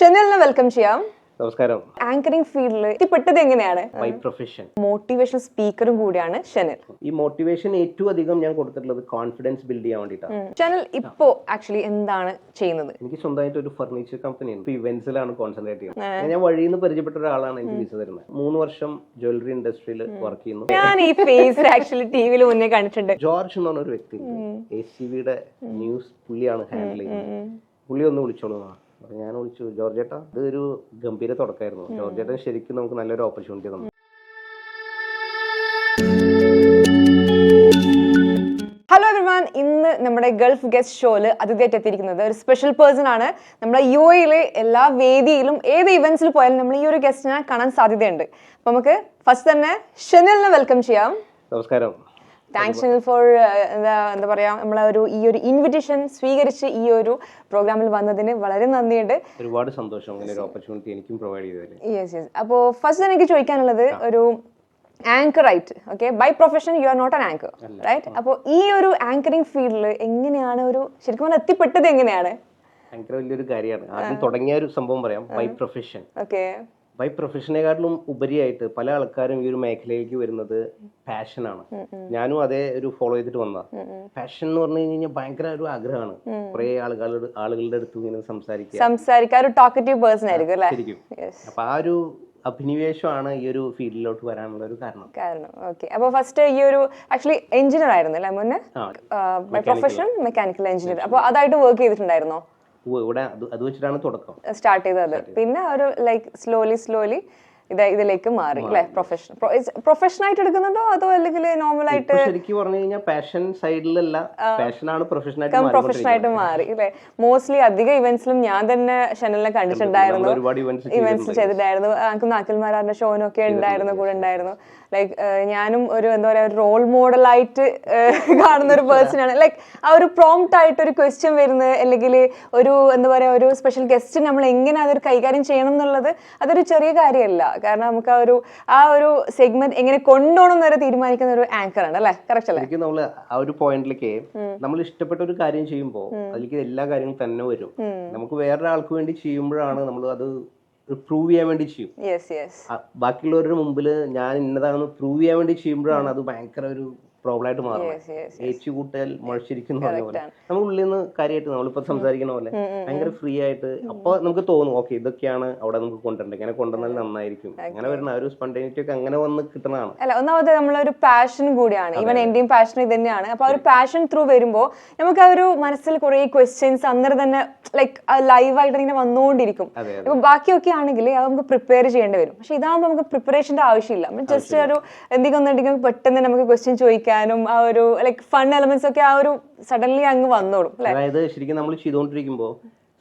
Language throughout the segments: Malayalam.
ഷെനലിനെ വെൽക്കം ചെയ്യാം. നമസ്കാരം. ആങ്കറിംഗ് ഫീൽഡിൽ എത്തിപ്പെട്ടത് എങ്ങനെയാണ്? മൈ പ്രൊഫഷൻ മോട്ടിവേഷൻ സ്പീക്കറും കൂടിയാണ് ഷെനൽ. ഈ മോട്ടിവേഷൻ ഏറ്റവും അധികം ഞാൻ കൊടുത്തിട്ടുള്ളത് കോൺഫിഡൻസ് ബിൽഡ് ചെയ്യാൻ വേണ്ടിയിട്ടാണ്. ഷെനൽ ഇപ്പോ ആക്ച്വലി എന്താണ് ചെയ്യുന്നത്? എനിക്ക് സ്വന്തമായിട്ട് ഒരു ഫർണിച്ചർ കമ്പനി ഉണ്ട്. ഇവന്റ്സിലാണ് കോൺസെൻട്രേറ്റ് ചെയ്യുന്നത്. ഞാൻ വഴിയിൽ നിന്ന് പരിചയപ്പെട്ട ഒരാളാണ് എനിക്ക് വിസ തരുന്നത്. മൂന്ന് വർഷം ജ്വല്ലറി ഇൻഡസ്ട്രിയിൽ വർക്ക് ചെയ്യുന്നു. ഞാൻ ഈ ഫേസ് ആക്ച്വലി ടിവിയിൽ മുന്നേ കണ്ടിട്ടുണ്ട്. ജോർജ് എന്ന് പറഞ്ഞ ഒരു വ്യക്തി എ സി ന്യൂസ് പുള്ളിയാണ് ഹാൻഡിൽ ചെയ്യുന്നത്. പുള്ളി ഒന്ന് വിളിച്ചോളൂ. അപ്പൊ ഞാൻ വിളിച്ചു ജോർജേട്ട ഇത് ഒരു ഗംഭീര തുടക്കമായിരുന്നു ജോർജേട്ടൻ ശരിക്കും നമുക്ക് നല്ലൊരു ഓപ്പർച്യൂണിറ്റി തന്നു. ഹലോ ഇന്ന് നമ്മുടെ ഗൾഫ് ഗസ്റ്റ് ഷോയിൽ അതിഥിയായിട്ട് എത്തിയിരിക്കുന്നത് ഒരു സ്പെഷ്യൽ പേഴ്സൺ ആണ്. നമ്മുടെ യു എയിലെ എല്ലാ വേദിയിലും ഏത് ഇവന്റ്സിൽ പോയാലും നമ്മൾ ഈ ഒരു ഗസ്റ്റിനെ കാണാൻ സാധ്യതയുണ്ട്. അപ്പൊ നമുക്ക് ഫസ്റ്റ് തന്നെ ഷെനലിനെ വെൽക്കം ചെയ്യാം. നമസ്കാരം. താങ്ക്സ് ഫോർ എന്താ എന്താ പറയാ നമ്മളെ ഒരു ഈ ഒരു ഇൻവിറ്റേഷൻ സ്വീകരിച്ച് ഈ ഒരു പ്രോഗ്രാമിൽ വന്നതിന് വളരെ നന്ദിയുണ്ട്. ഒരുപാട് സന്തോഷം അങ്ങനെ ഒരു ഓപ്പർച്യൂണിറ്റി എനിക്കും പ്രൊവൈഡ് ചെയ്തതിൽ യെസ് യെസ് അപ്പോൾ ഫസ്റ്റ് എനിക്ക് ചോദിക്കാനുള്ളത് ഒരു anchor right okay by profession you are not an anchor right അപ്പോൾ ഈ ഒരു ആങ്കറിംഗ് ഫീൽഡിൽ എങ്ങനെയാണ് ഒരു ശരിക്കും പറഞ്ഞാൽ എത്തിപ്പെട്ടത് എങ്ങനെയാണ്? ആങ്കർ വലിയൊരു കാര്യമാണ്. ആദ്യം തുടങ്ങിയ ഒരു സംഭവം പറയാം. ബൈ പ്രൊഫഷൻ ഓക്കെ ബൈ പ്രൊഫഷനെക്കാട്ടിലും ഉപരിയായിട്ട് പല ആൾക്കാരും ഈ ഒരു മേഖലയിലേക്ക് വരുന്നത് പാഷനാണ് ഞാനും അതേ ഒരു ഫോളോ ചെയ്തിട്ട് വന്നതാ. പാഷൻ എന്ന് പറഞ്ഞു കഴിഞ്ഞാൽ ഭയങ്കര ഒരു ആഗ്രഹമാണ്. കുറെ ആളുകളുടെ ആളുകളുടെ അടുത്ത് ഇങ്ങനെ സംസാരിക്കുക. സംസാരിക്കാൻ ഒരു ടോക്കറ്റീവ് പേഴ്സൺ ആയിരിക്കും ശരിക്കും. അപ്പൊ ആ ഒരു അഭിനിവേശമാണ് ഈ ഒരു ഫീൽഡിലോട്ട് വരാനുള്ള ഒരു കാരണം. കാരണം ഓക്കെ അപ്പോൾ ഫസ്റ്റ് ഈ ഒരു ആക്ച്വലി എഞ്ചിനീയർ ആയിരുന്നു അല്ലേ മുന്നേ? പ്രൊഫഷൻ മെക്കാനിക്കൽ എഞ്ചിനീയർ അപ്പോൾ അതായിട്ട് വർക്ക് ചെയ്തിട്ടുണ്ടായിരുന്നോ? ഇവിടെ അത് വെച്ചിട്ടാണ് തുടക്കം. സ്റ്റാർട്ട് ചെയ്തത്. പിന്നെ ഒരു ലൈക്ക് സ്ലോലി സ്ലോലി ഇത് ഇതിലേക്ക് മാറി അല്ലെ? പ്രൊഫഷൻ പ്രൊഫഷൻ ആയിട്ട് എടുക്കുന്നുണ്ടോ? അതോ അല്ലെങ്കിൽ നോർമൽ ആയിട്ട് ശരിക്കും പറഞ്ഞു കഴിഞ്ഞാൽ പാഷൻ സൈഡിലല്ല പാഷനാണ് പ്രൊഫഷൻ ആയിട്ട് മാറി അല്ലെ? മോസ്റ്റ്ലി അധിക ഇവന്റ്സിലും ഞാൻ തന്നെ ഷനലിനെ കണ്ടിട്ടുണ്ടായിരുന്നു. ഇവന്റ്സ് ചെയ്തിട്ടുണ്ടായിരുന്നു. നാക്കിൽമാരാറിന്റെ ഷോനൊക്കെ ഉണ്ടായിരുന്നു കൂടെ ഉണ്ടായിരുന്നു. ലൈക്ക് ഞാനും ഒരു എന്താ പറയുക റോൾ മോഡലായിട്ട് കാണുന്ന ഒരു പേഴ്സൺ ആണ്. ലൈക്ക് ആ ഒരു പ്രോംപ്റ്റ് ആയിട്ട് ഒരു ക്വസ്റ്റ്യൻ വരുന്നത് അല്ലെങ്കിൽ ഒരു എന്താ പറയുക ഒരു സ്പെഷ്യൽ ഗസ്റ്റ് നമ്മൾ എങ്ങനെ അതൊരു കൈകാര്യം ചെയ്യണം എന്നുള്ളത് അതൊരു ചെറിയ കാര്യമല്ല. കാരണം നമുക്ക് ആ ഒരു ആ ഒരു സെഗ്മെന്റ് എങ്ങനെ കൊണ്ടുപോകണം എന്ന് വരെ തീരുമാനിക്കുന്ന ഒരു ആങ്കർ ആണ് അല്ലേ? കറക്റ്റ് അല്ലേ? നമ്മൾ ആ ഒരു പോയിന്റിലേക്ക് നമ്മൾ ഇഷ്ടപ്പെട്ട ഒരു കാര്യം ചെയ്യുമ്പോൾ അതിലേക്ക് എല്ലാ കാര്യങ്ങളും തന്നെ വരും. നമുക്ക് വേറൊരാൾക്ക് വേണ്ടി ചെയ്യുമ്പോഴാണ് നമ്മൾ അത് പ്രൂവ് ചെയ്യാൻ വേണ്ടി ചെയ്യും. ബാക്കിയുള്ളവരുടെ മുമ്പിൽ ഞാൻ ഇന്നതാണെന്ന് പ്രൂവ് ചെയ്യാൻ വേണ്ടി ചെയ്യുമ്പോഴാണ് അത് ഭയങ്കര ഒരു പ്രോബ്ലം മാറണം മാറുന്നത് ഏച്ചു കൂട്ടൽ മുഴച്ചിരിക്കുന്ന പറഞ്ഞ പോലെ. നമ്മൾ ഉള്ളിൽ നിന്ന് കാര്യമായിട്ട് നമ്മളിപ്പോ സംസാരിക്കുന്ന പോലെ ഭയങ്കര ഫ്രീ ആയിട്ട് അപ്പൊ നമുക്ക് തോന്നും ഓക്കെ ഇതൊക്കെയാണ് അവിടെ നമുക്ക് കൊണ്ടുവരേണ്ടത്. ഇങ്ങനെ കൊണ്ടുവന്നാൽ നന്നായിരിക്കും. അങ്ങനെ വരുന്ന ഒരു സ്പണ്ടേനിറ്റി ഒക്കെ അങ്ങനെ വന്ന് കിട്ടുന്നതാണ്. അല്ല ഒന്നാമത് നമ്മളൊരു പാഷൻ കൂടിയാണ്. ഈവൻ എന്റെയും പാഷൻ ഇത് തന്നെയാണ് അപ്പൊ ആ ഒരു പാഷൻ ത്രൂ വരുമ്പോ നമുക്ക് ആ ഒരു മനസ്സിൽ കുറെ ക്വസ്റ്റ്യൻസ് അന്നേരം തന്നെ ലൈക്ക് ലൈവായിട്ട് ഇങ്ങനെ വന്നുകൊണ്ടിരിക്കും ഇപ്പൊ ബാക്കിയൊക്കെ ആണെങ്കിൽ അത് നമുക്ക് പ്രിപ്പയർ ചെയ്യേണ്ടി വരും. പക്ഷെ ഇതാകുമ്പോൾ നമുക്ക് പ്രിപ്പറേഷന്റെ ആവശ്യമില്ല. ജസ്റ്റ് ഒരു എന്തെങ്കിലും ഒന്നുണ്ടെങ്കിൽ പെട്ടെന്ന് നമുക്ക് ക്വസ്റ്റ്യൻ ചോദിക്കാനും ആ ഒരു ലൈക് ഫൺ എലമെന്റ്സ് ഒക്കെ ആ ഒരു സഡൻലി അങ്ങ് വന്നോളും അതായത് ശരിക്കും നമ്മൾ ചെയ്തുകൊണ്ടിരിക്കുമ്പോൾ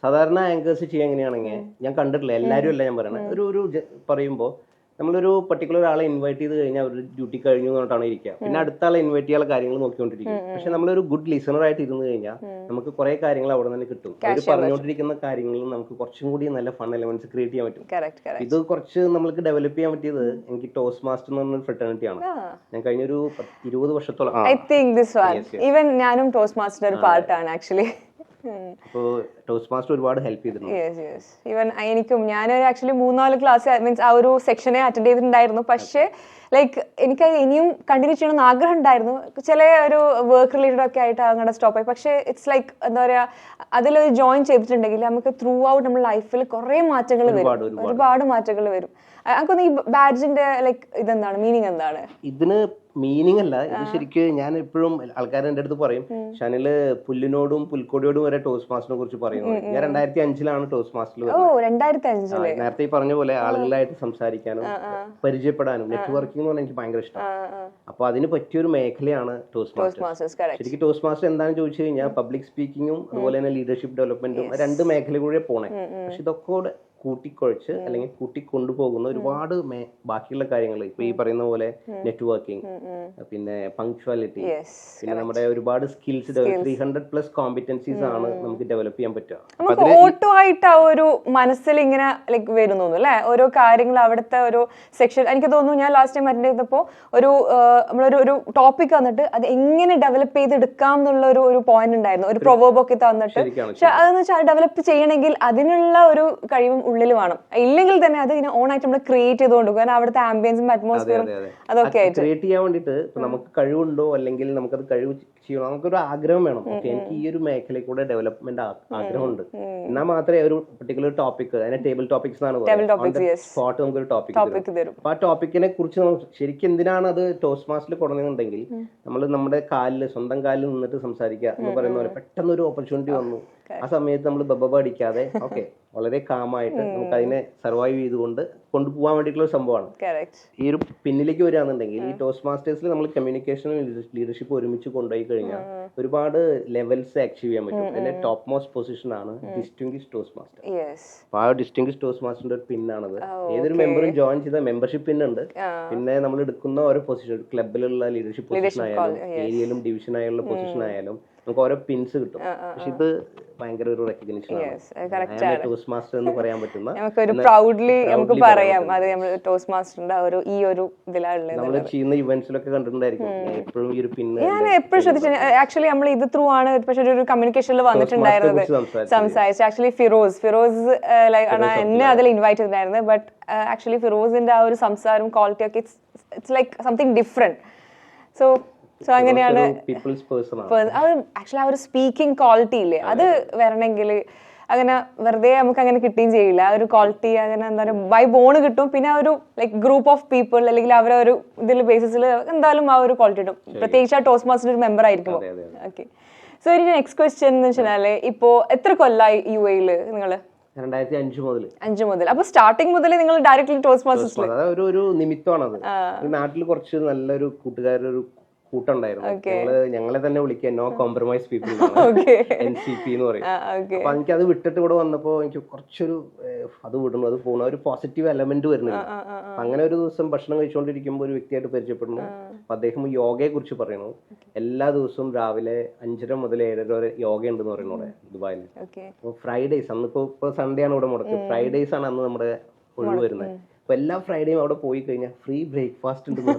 സാധാരണ ആങ്കേഴ്സ് ചെയ്യാൻ എങ്ങനെയാണെങ്കിൽ ഞാൻ കണ്ടിട്ടില്ല എല്ലാവരും അല്ല ഞാൻ പറയണേ. ഒരു ഒരു പറയുമ്പോ പറയുമ്പോൾ നമ്മളൊരു പർട്ടിക്കുലർ ആളെ ഇൻവൈറ്റ് ചെയ്ത് കഴിഞ്ഞാൽ അവർ ഡ്യൂട്ടി കഴിഞ്ഞു എന്നിട്ടാണ് ഇരിക്കുക. പിന്നെ അടുത്ത ആളെ ഇൻവൈറ്റ് ചെയ്യാനുള്ള കാര്യങ്ങൾ നോക്കിക്കൊണ്ടിരിക്കും. പക്ഷെ നമ്മളൊരു ഗുഡ് ലിസണർ ആയിട്ട് ഇരുന്ന് കഴിഞ്ഞാൽ നമുക്ക് കുറെ കാര്യങ്ങൾ അവിടെ തന്നെ കിട്ടും. അവർ പറഞ്ഞുകൊണ്ടിരിക്കുന്ന കാര്യങ്ങളിൽ നമുക്ക് കുറച്ചും കൂടി നല്ല ഫൺ എലമെന്റ്സ് ക്രിയേറ്റ് ചെയ്യാൻ പറ്റും. ഇത് കുറച്ച് നമ്മൾക്ക് ഡെവലപ്പ് ചെയ്യാൻ പറ്റിയത് എനിക്ക് ടോസ് മാസ്റ്റർ എന്ന് പറഞ്ഞ ഫ്രട്ടേണിറ്റി ആണ്. ഞാൻ കഴിഞ്ഞൊരു ഒരു ഇരുപത് വർഷത്തോളം I think this one even ഞാനും ടോസ് മാസ്റ്റർ പാർട്ടാണ് ആക്ച്വലി അപ്പോൾ ടോസ്റ്റ് മാസ്റ്റർ ഒരുപാട് ഹെൽപ്പ് ചെയ്തിട്ടുണ്ട്. ഈവൻ എനിക്കും ഞാൻ ആക്ച്വലി മൂന്നാൽ ക്ലാസ് മീൻസ് ആ ഒരു സെക്ഷനെ അറ്റൻഡ് ചെയ്തിട്ടുണ്ടായിരുന്നു. പക്ഷേ ലൈക്ക് എനിക്ക് ഇനിയും കണ്ടിന്യൂ ചെയ്യണമെന്ന് ആഗ്രഹം ഉണ്ടായിരുന്നു. ചില ഒരു വർക്ക് റിലേറ്റഡ് ഒക്കെ ആയിട്ട് അങ്ങനെ സ്റ്റോപ്പ് ആയി. പക്ഷേ ഇറ്റ്സ് ലൈക്ക് എന്താ പറയുക അതിൽ ജോയിൻ ചെയ്തിട്ടുണ്ടെങ്കിൽ നമുക്ക് ത്രൂ ഔട്ട് നമ്മുടെ ലൈഫിൽ കുറേ മാറ്റങ്ങൾ വരും. ഒരുപാട് മാറ്റങ്ങൾ വരും. എനിക്കൊന്ന് ഈ ബാഡ്ജിന്റെ ലൈക്ക് ഇതെന്താണ്? മീനിങ് എന്താണ്? ഇതിന് മീനിങ് അല്ല. ഇത് ശരിക്കും ഞാൻ എപ്പോഴും ആൾക്കാർ എന്റെ അടുത്ത് പറയും. ഷനിൽ പുല്ലിനോടും പുൽക്കൊടിയോടും വരെ ടോസ് മാസ്റ്ററിനെ കുറിച്ച് പറയുന്നത് ഞാൻ രണ്ടായിരത്തി അഞ്ചിലാണ് ടോസ് മാസ്റ്റിൽ നേരത്തെ ഈ പറഞ്ഞ പോലെ ആളുകളായിട്ട് സംസാരിക്കാനും പരിചയപ്പെടാനും നെറ്റ്വർക്കിംഗ് എന്ന് പറഞ്ഞാൽ എനിക്ക് ഭയങ്കര ഇഷ്ടമാണ് അപ്പൊ അതിന് പറ്റിയൊരു മേഖലയാണ് ടോസ് മാസ്റ്റർ മാസ്റ്റേഴ്സ് ശരിക്കും ടോസ് മാസ്റ്റർ എന്താണെന്ന് ചോദിച്ചു കഴിഞ്ഞാൽ പബ്ലിക് സ്പീക്കിങ്ങും അതുപോലെ തന്നെ ലീഡർഷിപ്പ് ഡെവലപ്മെന്റും രണ്ട് മേഖലകളിലൂടെ പോണേ. പക്ഷെ ഇതൊക്കെ കൂട്ടിക്കുഴച്ച് അല്ലെങ്കിൽ കൂട്ടിക്കൊണ്ടുപോകുന്ന ഒരുപാട് മേ- ബാക്കിയുള്ള കാര്യങ്ങൾ. ഇപ്പൊ ഈ പറയുന്ന പോലെ നെറ്റ്വർക്കിംഗ് പിന്നെ പങ്ക്ച്വാലിറ്റി പിന്നെ നമ്മുടെ ഒരുപാട് skills three hundred plus competencies ആണ് നമുക്ക് ഡെവലപ്പ് ചെയ്യാൻ പറ്റുക. ഓട്ടോ ആയിട്ട് ആ ഒരു മനസ്സിൽ ഇങ്ങനെ ലൈക്ക് വരുന്നു അല്ലെ? ഓരോ കാര്യങ്ങൾ അവിടുത്തെ ഒരു സെക്ഷൻ എനിക്ക് തോന്നുന്നു ഞാൻ ലാസ്റ്റ് ടൈം അറ്റൻഡ് ചെയ്തപ്പോൾ ഒരു നമ്മളൊരു ഒരു ടോപ്പിക് വന്നിട്ട് അത് എങ്ങനെ ഡെവലപ്പ് ചെയ്തെടുക്കാം എന്നുള്ള ഒരു ഒരു പോയിന്റ് ഉണ്ടായിരുന്നു. ഒരു പ്രൊവേബ് ഒക്കെ തന്നിട്ട്. പക്ഷെ അതെന്ന് വെച്ചാൽ ഡെവലപ്പ് ചെയ്യണമെങ്കിൽ അതിനുള്ള ഒരു കഴിവും ഉള്ളിൽ വേണം. ഇല്ലെങ്കിൽ തന്നെ അത് ഇങ്ങനെ ഓൺ ആയിട്ട് നമ്മൾ ക്രിയേറ്റ് ചെയ്തുകൊണ്ട് കാരണം അവിടുത്തെ ആംബിയൻസും അറ്റ്മോസ്ഫിയറും അതെ, അതെ. അതൊക്കെ ആയിട്ട്. ക്രിയേറ്റ് ചെയ്യാൻ വേണ്ടിയിട്ട് നമുക്ക് കഴിവുണ്ടോ അല്ലെങ്കിൽ നമുക്ക് അത് കഴിവ് ചെയ്യണം? നമുക്കൊരു ആഗ്രഹം വേണം. ഓക്കെ എനിക്ക് ഈ ഒരു മേഖലയിൽ കൂടെ ഡെവലപ്മെന്റ് ആഗ്രഹമുണ്ട്. എന്നാൽ മാത്രമേ ഒരു പെർട്ടിക്കുലർ ടോപ്പിക് അതിനെ ടേബിൾ ടോപ്പിക്സ് yes. സ്പോട്ട് നമുക്കൊരു ടോപ്പിക് ടോപ്പിക് തരും. അപ്പൊ ആ ടോപ്പിക്കിനെ കുറിച്ച് ശരിക്കും എന്തിനാണ് അത് ടോസ്റ്റ് മാസ്റ്റിൽ കൊടുക്കുന്നുണ്ടെങ്കിൽ നമ്മൾ നമ്മുടെ കാലിൽ സ്വന്തം കാലിൽ നിന്നിട്ട് സംസാരിക്കുക എന്ന് പറയുന്ന പോലെ പെട്ടെന്ന് ഒരു ഓപ്പർച്യൂണിറ്റി വന്നു. ആ സമയത്ത് നമ്മൾ ബബ അടിക്കാതെ ഓക്കെ വളരെ കാമായിട്ട് നമുക്ക് അതിനെ സർവൈവ് ചെയ്തുകൊണ്ട് കൊണ്ടുപോകാൻ വേണ്ടിയിട്ടുള്ള ഒരു സംഭവമാണ്. ഈ ഒരു പിന്നിലേക്ക് വരികയാണെന്നുണ്ടെങ്കിൽ ഈ ടോസ്റ്റ് മാസ്റ്റേഴ്സിൽ നമ്മൾ കമ്മ്യൂണിക്കേഷനും ലീഡർഷിപ്പ് ഒരുമിച്ച് കൊണ്ടുപോയി കഴിഞ്ഞാൽ ഒരുപാട് ലെവൽസ് അച്ചീവ് ചെയ്യാൻ പറ്റും. അതിന്റെ ടോപ്പ് മോസ്റ്റ് പൊസിഷൻ ആണ് ഡിസ്റ്റിംഗ്വിഷ് ടോസ്റ്റ് മാസ്റ്റർ അപ്പൊ ആ ഡിസ്റ്റിംഗ്വിഷ് ടോസ്റ്റ് മാസ്റ്ററിന്റെ ഒരു പിന്നാണത്. ഏതൊരു മെമ്പറും ജോയിൻ ചെയ്ത മെമ്പർഷിപ്പ് പിൻ ഉണ്ട്. പിന്നെ നമ്മൾ എടുക്കുന്ന ഓരോ പൊസിഷൻ ക്ലബിലുള്ള ലീഡർഷിപ്പ് പൊസിഷൻ ആയാലും ഏരിയയിലും ഡിവിഷൻ ആയുള്ള പൊസിഷൻ ആയാലും നമുക്ക് ഓരോ പിൻസ് കിട്ടും. പക്ഷെ ഇത് ഭയങ്കര ഒരു റെക്കഗ്നിഷൻ ടോസ്റ്റ് മാസ്റ്റർ എന്ന് പറയാൻ പറ്റുന്ന നമുക്കൊരു പ്രൗഡ്ലി നമുക്ക് പറയാം. അത് നമ്മൾ ടോസ്റ്റ് മാസ്റ്ററിന്റെ ഒരു ഈ ഒരു ഇതിലുള്ളത് നമ്മൾ ചെയ്യുന്ന ഇവന്റ്സിലൊക്കെ കണ്ടിട്ടുണ്ടായിരിക്കും. എപ്പോഴും ഈ ഒരു പിന്ന് ഞാൻ എപ്പോഴും ശ്രദ്ധിച്ചു. ആക്ച്വലി നമ്മൾ ഇത് ത്രൂ ആണ്. പക്ഷെ ഒരു കമ്മ്യൂണിക്കേഷനിൽ വന്നിട്ടുണ്ടായിരുന്നത് സംസാരിച്ചു ആക്ച്വലി ഫിറോസ് ഫിറോസ് ലൈക്ക് ആണ് എന്നെ അതിൽ ഇൻവൈറ്റ് ചെയ്തിട്ടുണ്ടായിരുന്നത്. ബട്ട് ആക്ച്വലി ഫിറോസിന്റെ ആ ഒരു സംസാരം ക്വാളിറ്റി ഒക്കെ it's it's like something different so so അങ്ങനെയാണ് അത് ആക്ച്വലി ആ ഒരു സ്പീക്കിംഗ് ക്വാളിറ്റി ഇല്ലേ? അത്. വരണമെങ്കിൽ അങ്ങനെ വെറുതെ നമുക്ക് അങ്ങനെ കിട്ടുകയും ചെയ്യില്ല. ആ ഒരു ക്വാളിറ്റി അങ്ങനെ എന്താ പറയുക ബൈ ബോൺ കിട്ടും. പിന്നെ ആ ഒരു ലൈക്ക് ഗ്രൂപ്പ് ഓഫ് പീപ്പിൾ അല്ലെങ്കിൽ അവരെ ഒരു ഇതിൽ ബേസിസിൽ എന്തായാലും ആ ഒരു ക്വാളിറ്റി കിട്ടും. പ്രത്യേകിച്ച് ആ ടോസ് മാസ്റ്റർ ഒരു മെമ്പർ ആയിരിക്കുമ്പോൾ അതെ, ഓക്കെ സോ ഇനി നെക്സ്റ്റ് ക്വസ്റ്റ്യൻ എന്ന് വെച്ചാൽ ഇപ്പോ എത്ര കൊല്ലായി യു എയിൽ നിങ്ങൾ രണ്ടായിരത്തി അഞ്ച് മുതൽ. അഞ്ചു മുതൽ അപ്പൊ സ്റ്റാർട്ടിംഗ് മുതൽ നിങ്ങൾ ഡയറക്ട്ലി ടോസ് മാസ്റ്റേഴ്സിൽ ഒരു നാട്ടിൽ കുറച്ച് നല്ലൊരു കൂട്ടുകാരൊരു കൂട്ടുണ്ടായിരുന്നു. ഞങ്ങൾ ഞങ്ങളെ തന്നെ വിളിക്കുക. No compromise people N C P എന്ന് പറയും. അപ്പൊ എനിക്ക് അത് വിട്ടിട്ട് ഇവിടെ വന്നപ്പോ എനിക്ക് കുറച്ചൊരു അത് വിടുന്നു. അത് പോകണം ഒരു പോസിറ്റീവ് എലമെന്റ് വരുന്നില്ല. അങ്ങനെ ഒരു ദിവസം ഭക്ഷണം കഴിച്ചുകൊണ്ടിരിക്കുമ്പോൾ ഒരു വ്യക്തിയായിട്ട് പരിചയപ്പെടുന്നു. അപ്പൊ അദ്ദേഹം യോഗയെ കുറിച്ച് പറയുന്നു എല്ലാ ദിവസവും രാവിലെ അഞ്ചര മുതൽ ഏഴര വരെ യോഗ ഉണ്ടെന്ന് പറയുന്നു ഇവിടെ ദുബായിൽ. അപ്പൊ ഫ്രൈഡേസ് അന്ന് ഇപ്പൊ സൺഡേ ആണ് ഇവിടെ മുടക്ക്. ഫ്രൈഡേസ് ആണ് അന്ന് നമ്മുടെ ഒഴിവ് വരുന്നത്. അപ്പൊ എല്ലാ ഫ്രൈഡേയും അവിടെ പോയി കഴിഞ്ഞാൽ ഫ്രീ ബ്രേക്ക്ഫാസ്റ്റ് ഉണ്ടെന്ന്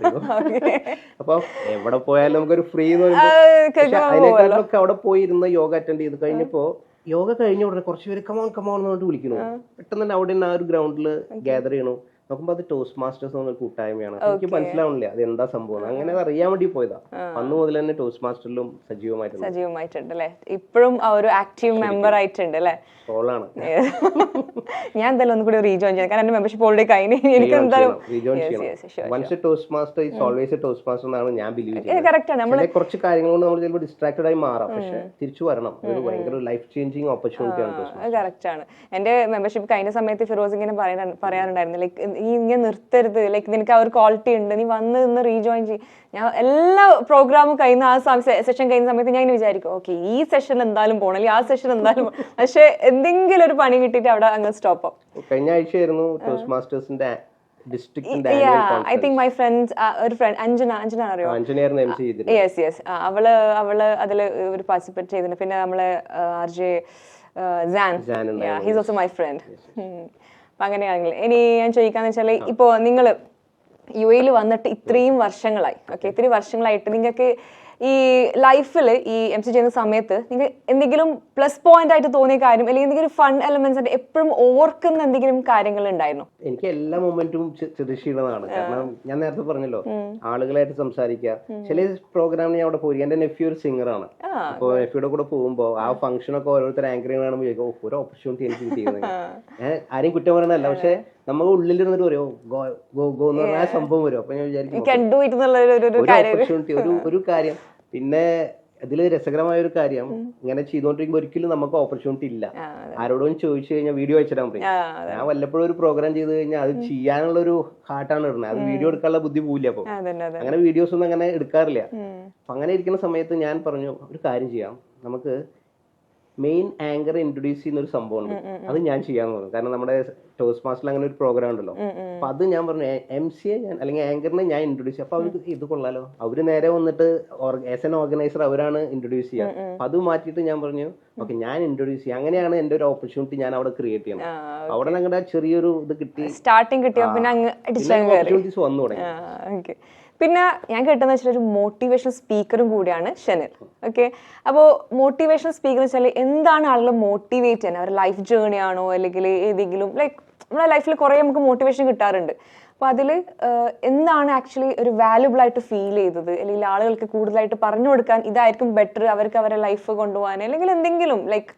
അപ്പൊ എവിടെ പോയാലും നമുക്കൊരു ഫ്രീ എന്ന് പറയുമ്പോൾ അതിനേക്കാളൊക്കെ അവിടെ പോയി ഇരുന്ന് യോഗ അറ്റൻഡ് ചെയ്ത് കഴിഞ്ഞപ്പോ യോഗ കഴിഞ്ഞ ഉടനെ കുറച്ച് പേര് കമോൺ കമോൺ എന്ന് പറഞ്ഞിട്ട് വിളിക്കുന്നു. പെട്ടെന്ന് തന്നെ അവിടെ ആ ഒരു ഗ്രൗണ്ടിൽ ഗ്യാദർ ചെയ്യണു. നോക്കുമ്പോ അത് ടോസ്റ്റ് മാസ്റ്റേഴ്സ് എന്ന കൂട്ടായ്മയാണ്. എനിക്ക് മനസ്സിലാവുന്നില്ല അത് എന്താ സംഭവം അങ്ങനെ അറിയാൻ വേണ്ടി പോയതാ. അന്ന് മുതൽ തന്നെ ടോസ്റ്റ് മാസ്റ്ററിലും സജീവമായിട്ടുണ്ട്. സജീവമായിട്ടുണ്ട് അല്ലെ ഇപ്പോഴും ആ ഒരു ആക്റ്റീവ് മെമ്പർ ആയിട്ടുണ്ട് അല്ലെ? സോളാണ് ഞാൻ എന്തായാലും ഒന്നും കൂടി റീജോയിൻ ചെയ്യാം. കാരണം എന്റെ മെമ്പർഷിപ്പ് ഓൾറെഡി കഴിഞ്ഞു. എനിക്ക് എന്തായാലും toast master is always toast master എന്നാണ് ഞാൻ ബിലീവ് ചെയ്യുന്നത്. കറക്റ്റ് ആണ്. നമ്മൾ കുറച്ച് കാര്യങ്ങൾ കൊണ്ട് നമ്മൾ ചിലപ്പോൾ ഡിസ്ട്രാക്റ്റഡ് ആയി മാറാം. പക്ഷെ തിരിച്ചു വരണം. ഒരു ഭയങ്കര ലൈഫ് ചേഞ്ചിങ് ഓപ്പർച്യൂണിറ്റി ആണ് കറക്റ്റ് ആണ്. എന്റെ മെമ്പർഷിപ്പ് കഴിഞ്ഞ സമയത്ത് ഫിറോസ് ഇങ്ങനെ പറയാറുണ്ടായിരുന്നു. ലൈക്ക് നീ ഇങ്ങനെ നിർത്തരുത്. ലൈക്ക് നിനക്ക് ആ ഒരു ക്വാളിറ്റി ഉണ്ട്. നീ വന്ന് നിന്ന് റീജോയിൻ ചെയ്യും ഞാൻ എല്ലാ പ്രോഗ്രാമും കഴിയുന്ന ആ സെഷൻ കഴിയുന്ന സമയത്ത് ഞാൻ ഇങ്ങനെ വിചാരിക്കും ഓക്കെ ഈ സെഷൻ എന്തായാലും പോകണം അല്ലെങ്കിൽ ആ സെഷൻ എന്തായാലും. പക്ഷെ എന്തെങ്കിലും ഒരു പണി കിട്ടിയിട്ട് അവിടെ അങ്ങ് സ്റ്റോപ്പ് ആവും കഴിഞ്ഞ ആഴ്ചയായിരുന്നു ടോസ്റ്റ് മാസ്റ്റേഴ്സിന്റെ ഐ തിങ്ക് മൈ ഫ്രണ്ട്സ് ഒരു ഫ്രണ്ട് അഞ്ജന അഞ്ജന അറിയോ? യെസ് യെസ് അവൾ അവൾ അതിൽ ഒരു പാർട്ടിസിപ്പേറ്റ് ചെയ്തിട്ടുണ്ട് പിന്നെ നമ്മളെ R J San he's also my friend അപ്പൊ അങ്ങനെയാണെങ്കിൽ. ഇനി ഞാൻ ചോദിക്കാന്ന് വെച്ചാൽ ഇപ്പോ നിങ്ങൾ യു എയിൽ വന്നിട്ട് ഇത്രയും വർഷങ്ങളായി. ഓക്കെ ഇത്രയും വർഷങ്ങളായിട്ട് നിങ്ങൾക്ക് ഈ ലൈഫിൽ ഈ എം സി ചെയ്യുന്ന സമയത്ത് നിങ്ങൾ എന്തെങ്കിലും പ്ലസ് പോയിന്റ് ആയിട്ട് തോന്നിയ കാര്യം അല്ലെങ്കിൽ എന്തെങ്കിലും ഫൺ എലമെന്റ്സ് ആയിട്ട് എപ്പോഴും ഓർക്കുന്ന എന്തെങ്കിലും കാര്യങ്ങൾ ഉണ്ടായിരുന്നു? എനിക്ക് എല്ലാ മൊമെന്റും ചെറുശീലമാണ്. കാരണം ഞാൻ നേരത്തെ പറഞ്ഞല്ലോ ആളുകളായിട്ട് സംസാരിക്കുക. ചില പ്രോഗ്രാമിന് ഞാൻ അവിടെ പോയി. എന്റെ നെഫ്യൂ ഒരു സിംഗറാണ് അപ്പോൾ നെഫ്യൂടെ കൂടെ പോകുമ്പോൾ ആ ഫംഗ്ഷൻ ഒക്കെ ഓരോരുത്തർ ആങ്കറിംഗ് ആണെന്ന് ചോദിക്കും. "ഓ, ഒരു ഓപ്പർച്യൂണിറ്റി എനിക്ക് കിട്ടിയിരുന്നു. ആരെയും കുറ്റം പറയണല്ല പക്ഷെ നമുക്ക് ഉള്ളിലിരുന്നിട്ട് പറയോ ഗോ ഗോ ഗോ എന്ന് പറഞ്ഞ സംഭവം വരും. അപ്പൊ ഞാൻ വിചാരിക്കും ഒരു- ഒരു കാര്യം. പിന്നെ ഇതിൽ രസകരമായ ഒരു കാര്യം ഇങ്ങനെ ചെയ്തുകൊണ്ടിരിക്കുമ്പോൾ ഒരിക്കലും നമുക്ക് ഓപ്പർച്യൂണിറ്റി ഇല്ല. ആരോടും ചോദിച്ചു കഴിഞ്ഞാൽ വീഡിയോ അയച്ചിടാൻ പറയും. ഞാൻ വല്ലപ്പോഴും ഒരു പ്രോഗ്രാം ചെയ്ത് കഴിഞ്ഞാൽ അത് ചെയ്യാനുള്ള ഒരു ഹാർട്ടാണ് ഇടുന്നത്. അത് വീഡിയോ എടുക്കാനുള്ള ബുദ്ധി പോവില്ല അപ്പൊ അങ്ങനെ വീഡിയോസ് ഒന്നും അങ്ങനെ എടുക്കാറില്ല. അപ്പൊ അങ്ങനെ ഇരിക്കുന്ന സമയത്ത് ഞാൻ പറഞ്ഞു ഒരു കാര്യം ചെയ്യാം. നമുക്ക് മെയിൻ ആങ്കർ ഇൻട്രൊഡ്യൂസ് ചെയ്യുന്ന ഒരു സംഭവം ഉണ്ട്. അത് ഞാൻ ചെയ്യാൻ പറഞ്ഞു. കാരണം നമ്മുടെ ടോസ് മാസ്റ്റിൽ അങ്ങനെ ഒരു പ്രോഗ്രാം ഉണ്ടല്ലോ. അപ്പൊ അത് ഞാൻ പറഞ്ഞു എം സി എ ഞാൻ അല്ലെങ്കിൽ ആങ്കറിനെ ഞാൻ ഇൻട്രൊഡ്യൂസ് ചെയ്യാം. അപ്പൊ അവർക്ക് ഇത് കൊള്ളാലോ. അവർ നേരെ വന്നിട്ട് ആസ് എൻ ഓർഗനൈസർ അവരാണ് ഇൻട്രൊഡ്യൂസ് ചെയ്യുക. അപ്പൊ അത് മാറ്റിയിട്ട് ഞാൻ പറഞ്ഞു ഓക്കെ ഞാൻ ഇൻട്രൊഡ്യൂസ് ചെയ്യാം. അങ്ങനെയാണ് എന്റെ ഒരു ഓപ്പർച്യൂണിറ്റി ഞാൻ അവിടെ ക്രിയേറ്റ് ചെയ്യണം. അവിടെ ഞങ്ങളുടെ ചെറിയൊരു ഇത് കിട്ടി. സ്റ്റാർട്ടിങ് കിട്ടിയ പിന്നെ ഓപ്പർച്യൂണിറ്റീസ് വന്നു തുടങ്ങി. പിന്നെ ഞാൻ കേട്ടെന്ന് വെച്ചാൽ ഒരു മോട്ടിവേഷൻ സ്പീക്കറും കൂടിയാണ് ഷെനിൽ. ഓക്കെ അപ്പോൾ മോട്ടിവേഷൻ സ്പീക്കർ എന്ന് വെച്ചാൽ എന്താണ് ആളുകൾ മോട്ടിവേറ്റ് ചെയ്യുന്നത്? അവരുടെ ലൈഫ് ജേണി ആണോ? അല്ലെങ്കിൽ ഏതെങ്കിലും ലൈക്ക് നമ്മുടെ ലൈഫിൽ കുറേ നമുക്ക് മോട്ടിവേഷൻ കിട്ടാറുണ്ട്. അപ്പോൾ അതിൽ എന്താണ് ആക്ച്വലി ഒരു വാല്യുബിൾ ആയിട്ട് ഫീൽ ചെയ്തത്? അല്ലെങ്കിൽ ആളുകൾക്ക് കൂടുതലായിട്ട് പറഞ്ഞു കൊടുക്കാൻ ഇതായിരിക്കും ബെറ്റർ അവർക്ക് അവരുടെ ലൈഫ് കൊണ്ടുപോകാൻ? അല്ലെങ്കിൽ എന്തെങ്കിലും ലൈക്ക്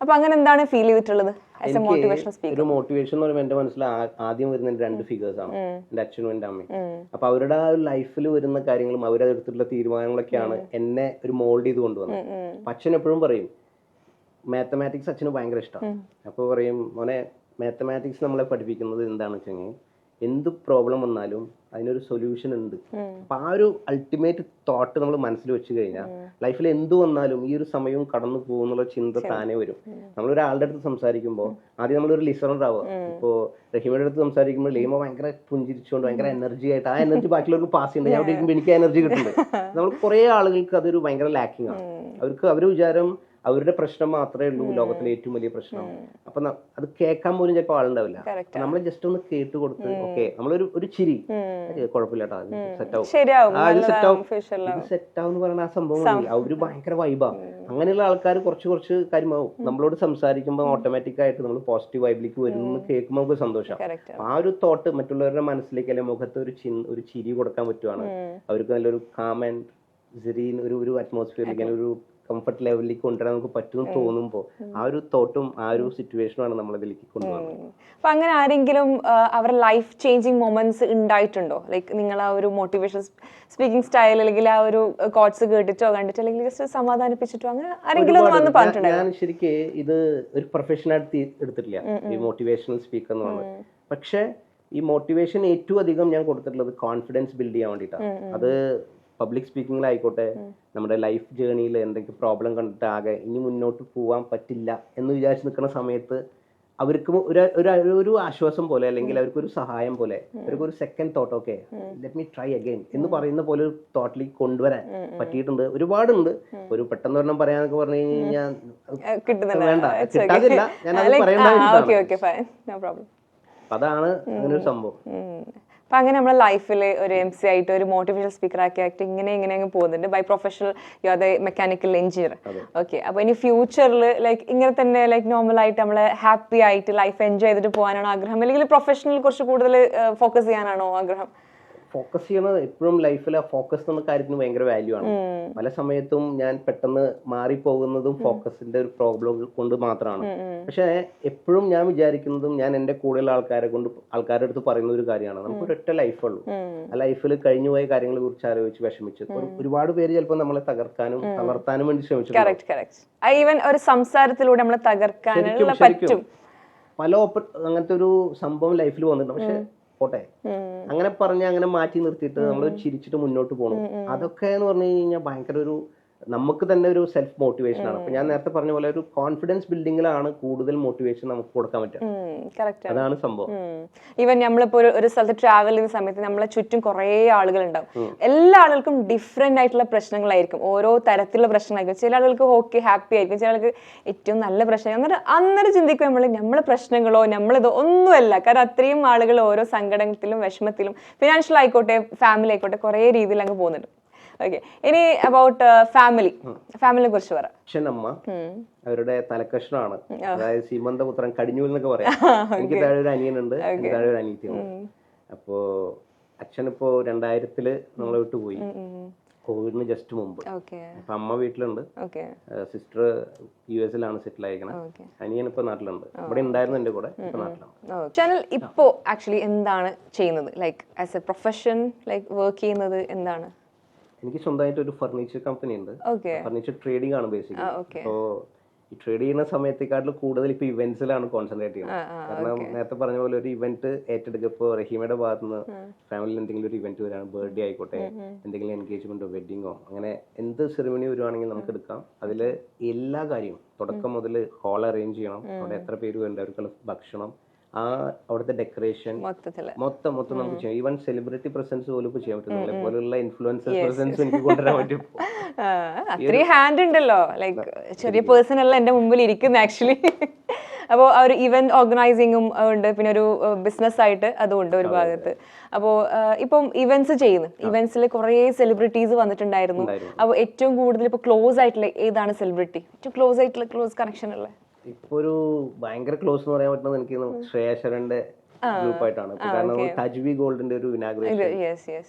അപ്പോൾ അങ്ങനെ എന്താണ് ഫീൽ ചെയ്തിട്ടുള്ളത്? ഒരു മോട്ടിവേഷൻ എന്ന് പറയുമ്പോൾ എന്റെ മനസ്സിൽ ആദ്യം വരുന്ന രണ്ട് ഫിഗേഴ്സ് ആണ്. എന്റെ അച്ഛനും എന്റെ അമ്മയും. അപ്പൊ അവരുടെ ആ ഒരു ലൈഫിൽ വരുന്ന കാര്യങ്ങളും അവരെടുത്തിട്ടുള്ള തീരുമാനങ്ങളൊക്കെയാണ് എന്നെ ഒരു മോൾഡ് ചെയ്ത് കൊണ്ടുവന്നത്. അപ്പൊ അച്ഛൻ എപ്പോഴും പറയും മാത്തമാറ്റിക്സ് അച്ഛന് ഭയങ്കര ഇഷ്ടമാണ് അപ്പോൾ പറയും മോനെ മാത്തമാറ്റിക്സ് നമ്മളെ പഠിപ്പിക്കുന്നത് എന്താണെന്ന് വെച്ചെങ്കിൽ എന്ത് പ്രോബ്ലം വന്നാലും അതിനൊരു സൊല്യൂഷൻ ഉണ്ട്. അപ്പൊ ആ ഒരു അൾട്ടിമേറ്റ് തോട്ട് നമ്മൾ മനസ്സിൽ വെച്ച് കഴിഞ്ഞാൽ ലൈഫിൽ എന്ത് വന്നാലും ഈ ഒരു സമയവും കടന്നു പോകുന്നുള്ള ചിന്ത താനേ വരും. നമ്മൾ ഒരാളുടെ അടുത്ത് സംസാരിക്കുമ്പോൾ ആദ്യം നമ്മളൊരു ലിസണർ ആവുക. ഇപ്പോ റഹിമയുടെ അടുത്ത് സംസാരിക്കുമ്പോൾ ലീമ ഭയങ്കര പുഞ്ചിരിച്ചുകൊണ്ട് ഭയങ്കര എനർജി ആയിട്ട് ആ എനർജി ബാക്കിയുള്ളവർക്ക് പാസ് ചെയ്യുന്നുണ്ട്. ഞാൻ അവിടെ ഇരിക്കുമ്പോൾ എനിക്ക് എനർജി കിട്ടുന്നുണ്ട്. നമ്മൾ കുറെ ആളുകൾക്ക് അതൊരു ഭയങ്കര ലാക്കിംഗ് ആണ്. അവർക്ക് അവർ വിചാരം അവരുടെ പ്രശ്നം മാത്രമേ ഉള്ളൂ ലോകത്തിലെ ഏറ്റവും വലിയ പ്രശ്നം. അപ്പൊ അത് കേൾക്കാൻ പോലും ചിലപ്പോൾ ആളുണ്ടാവില്ല. നമ്മൾ ജസ്റ്റ് ഒന്ന് കേട്ട് കൊടുത്ത് ഓക്കെ നമ്മളൊരു ഒരു ചിരി. "ഏയ് കുഴപ്പമില്ല സെറ്റ് ആവും set ആവും. സെറ്റ് ആവുന്ന പറയുന്ന ആ സംഭവം. അവർ ഭയങ്കര വൈബാ അങ്ങനെയുള്ള ആൾക്കാർ കുറച്ച് കുറച്ച് കാര്യമാവും. നമ്മളോട് സംസാരിക്കുമ്പോൾ ഓട്ടോമാറ്റിക് ആയിട്ട് നമ്മൾ പോസിറ്റീവ് വൈബിലേക്ക് വരുന്നു കേൾക്കുമ്പോൾ നമുക്ക് സന്തോഷം. ആ. ഒരു തോട്ട് മറ്റുള്ളവരുടെ മനസ്സിലേക്ക് അല്ലെങ്കിൽ മുഖത്ത് ഒരു ചിൻ ഒരു ചിരി കൊടുക്കാൻ പറ്റുവാണ്. അവർക്ക് നല്ലൊരു കാം ആൻഡ് സെറീൻ ഒരു ഒരു അറ്റ്മോസ്ഫിയർ അല്ലെങ്കിൽ ഒരു കംഫർട്ട് ലെവലിലേക്ക് കൊണ്ടുവരാൻ നമുക്ക് പറ്റുമെന്ന് തോന്നുമ്പോൾ ആ ഒരു തോട്ടും ആ ഒരു സിറ്റുവേഷനുമാണ് നമ്മൾ ഇതിലേക്ക് കൊണ്ടുവന്നത്. അപ്പൊ അങ്ങനെ ആരെങ്കിലും അവരുടെ ലൈഫ് ചേഞ്ചിങ് മൊമെന്റ്സ് ഉണ്ടായിട്ടുണ്ടോ? ലൈക്ക് നിങ്ങൾ ആ ഒരു മോട്ടിവേഷൻ സ്പീക്കിംഗ് സ്റ്റൈൽ അല്ലെങ്കിൽ ആ ഒരു കോട്സ് കേട്ടിട്ടോ കണ്ടിട്ടോ അല്ലെങ്കിൽ ജസ്റ്റ് സമാധാനിപ്പിച്ചിട്ടോ അങ്ങനെ ആരെങ്കിലും വന്ന് പറഞ്ഞിട്ടുണ്ടോ? ഞാൻ ശരിക്ക് ഇത് ഒരു പ്രൊഫഷനായിട്ട് ആയിട്ട് എടുത്തിട്ടില്ല. ഈ മോട്ടിവേഷണൽ സ്പീക്കർ എന്ന് പറയുന്നത് പക്ഷെ ഈ മോട്ടിവേഷൻ ഏറ്റവും അധികം ഞാൻ കൊടുത്തിട്ടുള്ളത് കോൺഫിഡൻസ് ബിൽഡ് ചെയ്യാൻ വേണ്ടിയിട്ടാണ്. അത് പബ്ലിക് സ്പീക്കിങ്ങിലായിക്കോട്ടെ നമ്മുടെ ലൈഫ് ജേണിയിൽ എന്തെങ്കിലും പ്രോബ്ലം കണ്ടിട്ട് ആകെ ഇനി മുന്നോട്ട് പോകാൻ പറ്റില്ല എന്ന് വിചാരിച്ച് നിൽക്കുന്ന സമയത്ത് അവർക്ക് ഒരു ഒരു ആശ്വാസം പോലെ അല്ലെങ്കിൽ അവർക്കൊരു സഹായം പോലെ അവർക്ക് ഒരു second thought okay let me try again എന്ന് പറയുന്ന പോലെ ഒരു തോട്ടിലേക്ക് കൊണ്ടുവരാൻ പറ്റിയിട്ടുണ്ട്. ഒരുപാടുണ്ട്. ഒരു പെട്ടെന്ന് ഒരെണ്ണം പറയാന്നൊക്കെ പറഞ്ഞു കഴിഞ്ഞാൽ വേണ്ട കിട്ടാതില്ല. ഞാൻ അത് പറയേണ്ട അതാണ് അങ്ങനെ ഒരു സംഭവം. അപ്പൊ അങ്ങനെ നമ്മുടെ ലൈഫിൽ ഒരു എം സി ആയിട്ട് ഒരു മോട്ടിവേഷൻ സ്പീക്കർ ആക്കി ആക്ട് ഇങ്ങനെ ഇങ്ങനെ അങ്ങ് പോകുന്നുണ്ട്. By professional you are the mechanical engineer okay അപ്പോൾ ഇനി ഫ്യൂച്ചറിൽ ലൈക്ക് ഇങ്ങനെ തന്നെ ലൈക്ക് നോർമൽ ആയിട്ട് നമ്മളെ ഹാപ്പി ആയിട്ട് ലൈഫ് എൻജോയ് ചെയ്തിട്ട് പോകാനാണോ ആഗ്രഹം? അല്ലെങ്കിൽ പ്രൊഫഷണൽ കുറച്ച് കൂടുതൽ ഫോക്കസ് ചെയ്യാനാണോ ആഗ്രഹം? ഫോക്കസ് ചെയ്യുന്നത് എപ്പോഴും ലൈഫിൽ ആ ഫോക്കസ് എന്ന കാര്യത്തിന് ഭയങ്കര വാല്യൂ ആണ്. പല സമയത്തും ഞാൻ പെട്ടെന്ന് മാറിപ്പോകുന്നതും ഫോക്കസിന്റെ ഒരു പ്രോബ്ലം കൊണ്ട് മാത്രമാണ്. പക്ഷെ എപ്പോഴും ഞാൻ വിചാരിക്കുന്നതും ഞാൻ എന്റെ കൂടെയുള്ള ആൾക്കാരെ കൊണ്ട് ആൾക്കാരുടെ അടുത്ത് പറയുന്ന ഒരു കാര്യമാണ്. നമുക്ക് ഒരൊറ്റ ലൈഫുള്ളൂ ആ ലൈഫിൽ കഴിഞ്ഞുപോയ കാര്യങ്ങളെ കുറിച്ച് ആലോചിച്ച് വിഷമിച്ച് ഒരുപാട് പേര് ചിലപ്പോൾ നമ്മളെ തകർക്കാനും തളർത്താനും വേണ്ടി ശ്രമിച്ചു ഈവൻ ഒരു സംസാരത്തിലൂടെ നമ്മളെ തകർക്കാനുള്ള പറ്റും. പല അങ്ങനത്തെ ഒരു സംഭവം ലൈഫിൽ വന്നിട്ടുണ്ട്. പക്ഷെ പോട്ടെ. അങ്ങനെ പറഞ്ഞ് അങ്ങനെ മാറ്റി നിർത്തിയിട്ട് നമ്മൾ ചിരിച്ചിട്ട് മുന്നോട്ട് പോകണം അതൊക്കെ എന്ന് പറഞ്ഞു കഴിഞ്ഞാൽ ഭയങ്കര ഒരു നമുക്ക് തന്നെ ഒരു സെൽഫ് മോട്ടിവേഷൻ ആണ്. അപ്പൊ ഞാൻ നേരത്തെ പറഞ്ഞ പോലെ ഒരു കോൺഫിഡൻസ് ബിൽഡിങ്ങിലാണ് കൂടുതൽ മോട്ടിവേഷൻ നമുക്ക് കൊടുക്കാൻ പറ്റുക. അതാണ് സംഭവം. ഈവൻ നമ്മളിപ്പോ ഒരു സ്ഥലത്ത് ട്രാവൽ ചെയ്യുന്ന സമയത്ത് നമ്മളെ ചുറ്റും കുറെ ആളുകൾ ഉണ്ടാവും എല്ലാ ആളുകൾക്കും ഡിഫറെന്റ് ആയിട്ടുള്ള പ്രശ്നങ്ങളായിരിക്കും. ഓരോ തരത്തിലുള്ള പ്രശ്നങ്ങളായിരിക്കും. ചില ആളുകൾക്ക് ഓക്കെ ഹാപ്പി ആയിരിക്കും. ചില ആൾക്ക് ഏറ്റവും നല്ല പ്രശ്നം. അന്നേരം അന്നേരം ചിന്തിക്കും നമ്മൾ നമ്മളെ പ്രശ്നങ്ങളോ നമ്മളിതോ ഒന്നുമല്ല. കാരണം അത്രയും ആളുകൾ ഓരോ സങ്കടത്തിലും വിഷമത്തിലും ഫിനാൻഷ്യൽ ആയിക്കോട്ടെ ഫാമിലി ആയിക്കോട്ടെ കുറെ രീതിയിൽ അങ്ങ് പോകുന്നുണ്ട്. ഓക്കെ ഇനി അബൌട്ട് ഫാമിലി ഫാമിലിനെ കുറിച്ച് പറ. അച്ഛനമ്മ അവരുടെ തലക്കഷ്ണമാണ്. അതായത് സീമന്തപുത്രൻ കടിഞ്ഞൂൽ എന്നൊക്കെ പറയാം. എനിക്ക് താഴെ ഒരു അനിയനുണ്ട്. എനിക്ക് താഴെ ഒരു അനിയത്തിയുണ്ട്. അപ്പോ അച്ഛനിപ്പോ രണ്ടായിരത്തിൽ നമ്മളെ വിട്ടു പോയി. കോവിഡിന് ജസ്റ്റ് മുമ്പ്. അപ്പൊ അമ്മ വീട്ടിലുണ്ട്. സിസ്റ്റർ യു എസിലാണ് സെറ്റിൽ ആയിരിക്കണം. അനിയൻ ഇപ്പൊ നാട്ടിലുണ്ട്. ഇവിടെ ഉണ്ടായിരുന്നു എന്റെ കൂടെ ഇപ്പൊ നാട്ടിലാണ് ചാനൽ ഇപ്പോ ആക്ച്വലി എന്താണ് ചെയ്യുന്നത്? Like as a profession like work ചെയ്യുന്നത് എന്താണ്? എനിക്ക് സ്വന്തമായിട്ട് ഒരു ഫർണിച്ചർ കമ്പനി ഉണ്ട്. ഫർണിച്ചർ ട്രേഡിംഗ് ആണ് ബേസിക്കലി അപ്പോ ഈ ട്രേഡ് ചെയ്യുന്ന സമയത്തെക്കാട്ടിലും കൂടുതൽ ഇപ്പൊ ഇവന്റ്സിലാണ് കോൺസെൻട്രേറ്റ് ചെയ്യുന്നത്. കാരണം നേരത്തെ പറഞ്ഞ പോലെ ഒരു ഇവന്റ് ഏറ്റെടുക്കുക. ഇപ്പോൾ റഹീമയുടെ ഭാഗത്ത് നിന്ന് ഫാമിലിയിൽ എന്തെങ്കിലും ഒരു ഇവന്റ് വരാണ് ബർത്ത്ഡേ ആയിക്കോട്ടെ എന്തെങ്കിലും എൻഗേജ്മെന്റോ വെഡിങ്ങോ അങ്ങനെ എന്ത് സെറിമണി വരുവാണെങ്കിൽ നമുക്ക് എടുക്കാം. അതിൽ എല്ലാ കാര്യവും തുടക്കം മുതൽ ഹാൾ അറേഞ്ച് ചെയ്യണം. അവിടെ എത്ര പേര് വേണ്ട അവർക്കുള്ള ഭക്ഷണം ആ അവിടുത്തെ ഡെക്കറേഷൻ മൊത്തം മൊത്തം നമുക്ക് ചെയ്യാം. ഈവൻ സെലിബ്രിറ്റി പ്രസൻസ് പോലും ഇപ്പൊ ചെയ്യാൻ പറ്റും നമ്മളെ പോലുള്ള ഇൻഫ്ലുവൻസർ പ്രസൻസ് എനിക്ക് കൊണ്ടുവരാൻ പറ്റും. അത്രയും ഹാൻഡ് ഉണ്ടല്ലോ. ലൈക്ക് ചെറിയ പേഴ്സൺ അല്ല എന്റെ മുമ്പിൽ ഇരിക്കുന്ന ആക്ച്വലി അപ്പോൾ ആ ഒരു ഇവന്റ് ഓർഗനൈസിങ്ങും ഉണ്ട്. പിന്നെ ഒരു ബിസിനസ് ആയിട്ട് അതുമുണ്ട് ഒരു ഭാഗത്ത്. അപ്പോൾ ഇപ്പം ഇവന്റ്സ് ചെയ്യുന്നു. ഇവന്റ്സിൽ കുറേ സെലിബ്രിറ്റീസ് വന്നിട്ടുണ്ടായിരുന്നു. അപ്പോൾ ഏറ്റവും കൂടുതൽ ഇപ്പോൾ ക്ലോസ് ആയിട്ടുള്ള ഏതാണ് സെലിബ്രിറ്റി ഏറ്റവും ക്ലോസ് ആയിട്ടുള്ള ക്ലോസ് കണക്ഷൻ ഉള്ളത് ഇപ്പൊ ഒരു ഭയങ്കര ക്ലോസ് എന്ന് പറയാൻ പറ്റുന്നത് എനിക്ക് ശ്രേയശരന്റെ ഗ്രൂപ്പായിട്ടാണ് ആയിട്ടാണ്. കാരണം തജ്വി ഗോൾഡിന്റെ ഒരു ഇനാഗ്രേഷൻ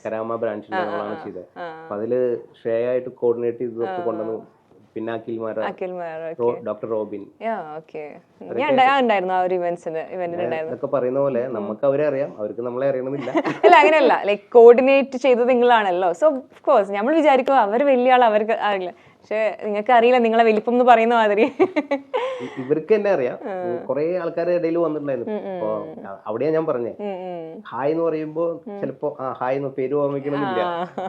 കരാമ ബ്രാഞ്ചിൽ നമ്മളാണ് ചെയ്തത്. അപ്പൊ അതിൽ ശ്രേയ ആയിട്ട് കോർഡിനേറ്റ് ചെയ്ത് കൊണ്ടുവന്നു. പിന്നെ അഖിൽ ഡോക്ടർ റോബിൻ. ഇതൊക്കെ പറയുന്ന പോലെ നമുക്ക് അവരെ അറിയാം. അവർക്ക് നമ്മളെ അറിയണമെന്നില്ല. അല്ല അങ്ങനെയല്ല. ലൈക്ക് കോർഡിനേറ്റ് ചെയ്തത് നിങ്ങളാണല്ലോ. സോ ഓഫ് കോഴ്സ് നമ്മൾ വിചാരിക്കും അവർ വലിയ ആൾ അവർക്ക് അറിയില്ല പക്ഷെ നിങ്ങൾക്ക് അറിയില്ല നിങ്ങളെ വലിപ്പം എന്ന് പറയുന്ന മാതിരി. ഇവർക്ക് തന്നെ അറിയാം. കുറെ ആൾക്കാരുടെ ഇടയിൽ വന്നിട്ടുണ്ടായിരുന്നു. അവിടെയാ ഞാൻ പറഞ്ഞേ. ഹായ് എന്ന് പറയുമ്പോ ചിലപ്പോ ആ ഹായ് എന്ന് പേര് ഓർമ്മിക്കണമെന്നില്ല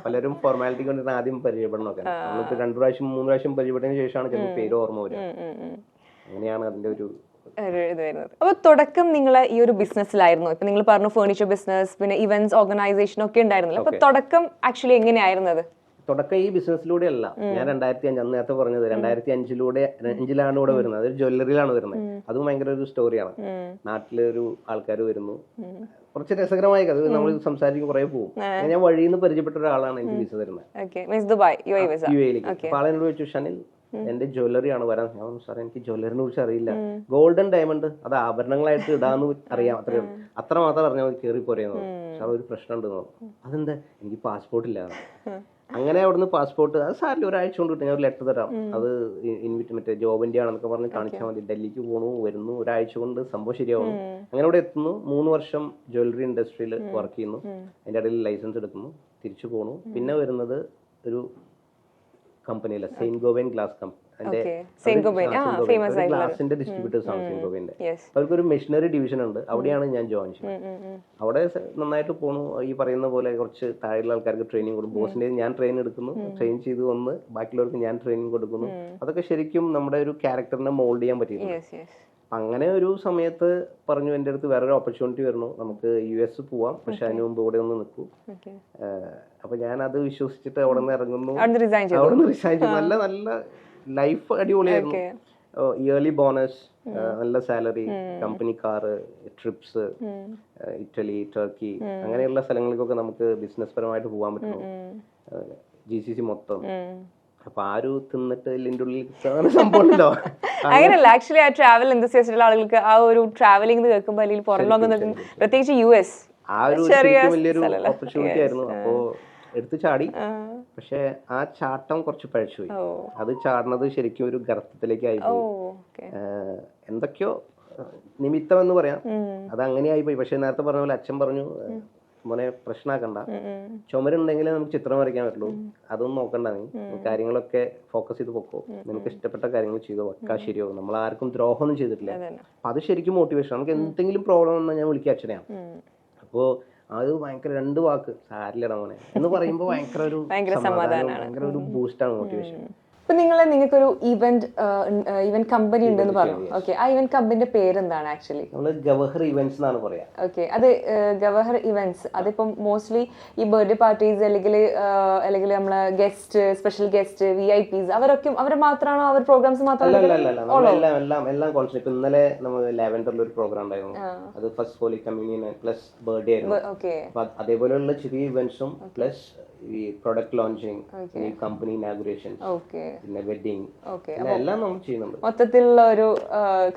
പലരും ഫോർമാലിറ്റി കൊണ്ടിട്ട് ആദ്യം പരിചയപ്പെടണമൊക്കെ നമ്മളിപ്പോ രണ്ടു പ്രാവശ്യം മൂന്ന് പ്രാവശ്യം പരിചയപ്പെട്ടതിന് ശേഷമാണ് ചിലപ്പോൾ പേര് ഓർമ്മ വരിക. അങ്ങനെയാണ് അതിന്റെ ഒരു അപ്പോൾ തുടക്കം നിങ്ങൾ ഈ ഒരു ബിസിനസ്സിലായിരുന്നു ഇപ്പൊ നിങ്ങൾ പറഞ്ഞു ഫേർണിച്ചർ ബിസിനസ് പിന്നെ ഇവന്റ്സ് ഓർഗനൈസേഷൻ ഒക്കെ ഉണ്ടായിരുന്നല്ലോ? അപ്പൊ തുടക്കം ആക്ച്വലി എങ്ങനെയായിരുന്നത്? തുടക്കം ഈ ബിസിനസ്സിലൂടെ അല്ല ഞാൻ രണ്ടായിരത്തി അഞ്ച് അന്ന് നേരത്തെ പറഞ്ഞത് രണ്ടായിരത്തി അഞ്ചിലൂടെ അഞ്ചിലാണ് ഇവിടെ വരുന്നത്. അതൊരു ജ്വല്ലറിയിലാണ് വരുന്നത്. അതും ഭയങ്കര ഒരു സ്റ്റോറിയാണ് നാട്ടിലൊരു ആൾക്കാർ വരുന്നു. കുറച്ച് രസകരമായ കഥ നമ്മൾ സംസാരിക്കും കുറെ പോകും ഞാൻ വഴിയിൽ നിന്ന് പരിചയപ്പെട്ട ഒരാളാണ് എനിക്ക് വിസ തരുന്നത്. യു എയിലേക്ക് അപ്പൊ ആളെന്നോട് ചോദിച്ചു ഷനിൽ എന്റെ ജ്വല്ലറിയാണ് വരാൻ. ഞാൻ പറഞ്ഞു, എനിക്ക് ജ്വല്ലറിനെ കുറിച്ച് അറിയില്ല. ഗോൾഡൻ ഡയമണ്ട് അത് ആഭരണങ്ങളായിട്ട് ഇടാന്ന് അറിയാം അത്രയും അത്ര മാത്രം അറിഞ്ഞാൽ കയറി പോരെയെന്ന് സാർ ഒരു പ്രശ്നമുണ്ട് ഉണ്ടെന്ന് അതെന്താ? എനിക്ക് പാസ്പോർട്ട് ഇല്ല. അങ്ങനെ അവിടുന്ന് പാസ്പോർട്ട് അത് സാറിൽ ഒരാഴ്ച കൊണ്ട് കിട്ടും. ഞാൻ ഒരു ലെറ്റർ തരാം. അത് ഇൻവിറ്റ് മറ്റേ ജോബിന്റെ ആണെന്നൊക്കെ പറഞ്ഞ് കാണിച്ചാൽ മതി. ഡൽഹിക്ക് പോണു വരുന്നു ഒരാഴ്ച കൊണ്ട് സംഭവം ശരിയാവുന്നു. അങ്ങനെ അവിടെ എത്തുന്നു. മൂന്ന് വർഷം ജ്വല്ലറി ഇൻഡസ്ട്രിയിൽ വർക്ക് ചെയ്യുന്നു. അതിന്റെ ഇടയിൽ ലൈസൻസ് എടുക്കുന്നു. തിരിച്ചു പോണു. പിന്നെ വരുന്നത് ഒരു കമ്പനിയിലെ സെയിൻ ഗോവൻ ഗ്ലാസ് കമ്പനി ഗ്ലാസിന്റെ ഡിസ്ട്രിബ്യൂട്ടേഴ്സ് ആണ് അവർക്കൊരു മെഷീനറി ഡിവിഷൻ ഉണ്ട്. അവിടെയാണ് ഞാൻ ജോയിൻ ചെയ്യുന്നത് അവിടെ നന്നായിട്ട് പോണു. ഈ പറയുന്ന പോലെ കുറച്ച് താഴെയുള്ള ആൾക്കാർക്ക് ട്രെയിനിങ് കൊടുക്കും. ബോസിന്റെ ഞാൻ ട്രെയിൻ എടുക്കുന്നു. ട്രെയിൻ ചെയ്ത് വന്ന് ബാക്കിയുള്ളവർക്ക് ഞാൻ ട്രെയിനിങ് കൊടുക്കുന്നു. അതൊക്കെ ശരിക്കും നമ്മുടെ ഒരു ക്യാരക്ടറിനെ മോൾഡ് ചെയ്യാൻ യെസ് അങ്ങനെ ഒരു സമയത്ത് പറഞ്ഞു എന്റെ അടുത്ത് വേറൊരു ഓപ്പർച്യൂണിറ്റി വരുന്നു. നമുക്ക് യു എസ് പോവാം. പക്ഷെ അതിന് മുമ്പ് ഇവിടെ ഒന്ന് നിൽക്കൂ. അപ്പൊ ഞാൻ അത് വിശ്വസിച്ചിട്ട് അവിടെ നിന്ന് ഇറങ്ങുന്നു അവിടെ നിന്ന് റിസൈൻ ചെയ്തു. നല്ല നല്ല ലൈഫ് അടിപൊളിയായിരുന്നു. ഇയർലി ബോണസ് നല്ല salary company car trips Italy Turkey അങ്ങനെയുള്ള സ്ഥലങ്ങൾക്കൊക്കെ നമുക്ക് ബിസിനസ് പരമായിട്ട് പോകാൻ പറ്റും. ജി സി സി മൊത്തം. അപ്പൊ ആരും തിന്നിട്ട് ഇതിന്റെ ഉള്ളിൽ അങ്ങനെ സംഭവമുണ്ടല്ലോ അങ്ങനെയല്ല ആക്ച്വലി ആ ട്രാവൽ ഉള്ള ആളുകൾക്ക് ആ ഒരു ട്രാവലിംഗ് കേൾക്കുമ്പോൾ അല്ലെങ്കിൽ പുറം ലോകം പ്രത്യേകിച്ച് യു എസ് ആ ഒരു ചെറിയ വലിയൊരു? ഓപ്പർച്യൂണിറ്റി ആയിരുന്നു. അപ്പോ എടുത്തു ചാടി. പക്ഷെ ആ ചാട്ടം കുറച്ച് പഴച്ചുപോയി. അത് ചാടുന്നത് ശരിക്കും ഒരു ആയിപ്പോയി ഓക്കെ. ഏഹ് എന്തൊക്കെയോ നിമിത്തം എന്ന് പറയാം. അത് അങ്ങനെ പോയി. പക്ഷെ നേരത്തെ പറഞ്ഞ പോലെ അച്ഛൻ പറഞ്ഞു മോനെ പ്രശ്നമാക്കണ്ട ചുമരുണ്ടെങ്കിലേ നമുക്ക് ചിത്രം വരയ്ക്കാൻ പറ്റുള്ളൂ. അതൊന്നും നോക്കണ്ട നീ. കാര്യങ്ങളൊക്കെ ഫോക്കസ് ചെയ്ത് പൊക്കോ. നിനക്ക് ഇഷ്ടപ്പെട്ട കാര്യങ്ങൾ ചെയ്തോ. വക്കാ ശരിയാവും നമ്മൾ ആർക്കും ദ്രോഹമൊന്നും ചെയ്തിട്ടില്ല. അപ്പൊ അത് ശരിക്കും മോട്ടിവേഷൻ നമുക്ക് എന്തെങ്കിലും പ്രോബ്ലം വന്നാൽ ഞാൻ വിളിക്കുക അച്ഛനെയാണ്. അപ്പോ അത് ഭയങ്കര രണ്ട് വാക്ക് സാരില്ലടാ മോനെ എന്ന് പറയുമ്പോൾ ഭയങ്കര ഒരു ഭയങ്കര ഒരു ബൂസ്റ്റാണ് മോട്ടിവേഷൻ ഇപ്പൊ നിങ്ങൾ നിങ്ങൾക്കൊരു ഇവന്റ് ഇവന്റ് കമ്പനി ഉണ്ടെന്ന് പറഞ്ഞു. ഓക്കെ ആ ഇവന്റ് കമ്പനിന്റെ പേരെന്താണ് ആക്ച്വലി നമ്മൾ ഗവഹർ ഇവന്റ്സ് എന്നാണ് പറയാ. ഓക്കെ അത് ഗവഹർ ഇവന്റ്സ് അതിപ്പം മോസ്റ്റ്ലി ഈ ബർത്ത്ഡേ പാർട്ടീസ് അല്ലെങ്കിൽ അല്ലെങ്കിൽ നമ്മളെ guest special guest V I Ps അവരൊക്കെ അവരെ മാത്രമാണോ അവർ പ്രോഗ്രാംസ് മാത്രമാണ് ഇന്നലെ നമ്മൾ ലാവൻഡറിൽ ഒരു പ്രോഗ്രാം ഉണ്ടായിരുന്നു. അത് first holy communion plus birthday ആയിരുന്നു. ഓക്കെ അതേപോലെയുള്ള ചെറിയ ഇവന്റ്സും പ്ലസ് ഈ പ്രൊഡക്റ്റ് ലോഞ്ചിങ് ഈ കമ്പനി ഇനാഗുറേഷൻ പിന്നെ വെഡിങ് എല്ലാം നമ്മൾ ചെയ്യുന്നുണ്ട്. മൊത്തത്തിലുള്ള ഒരു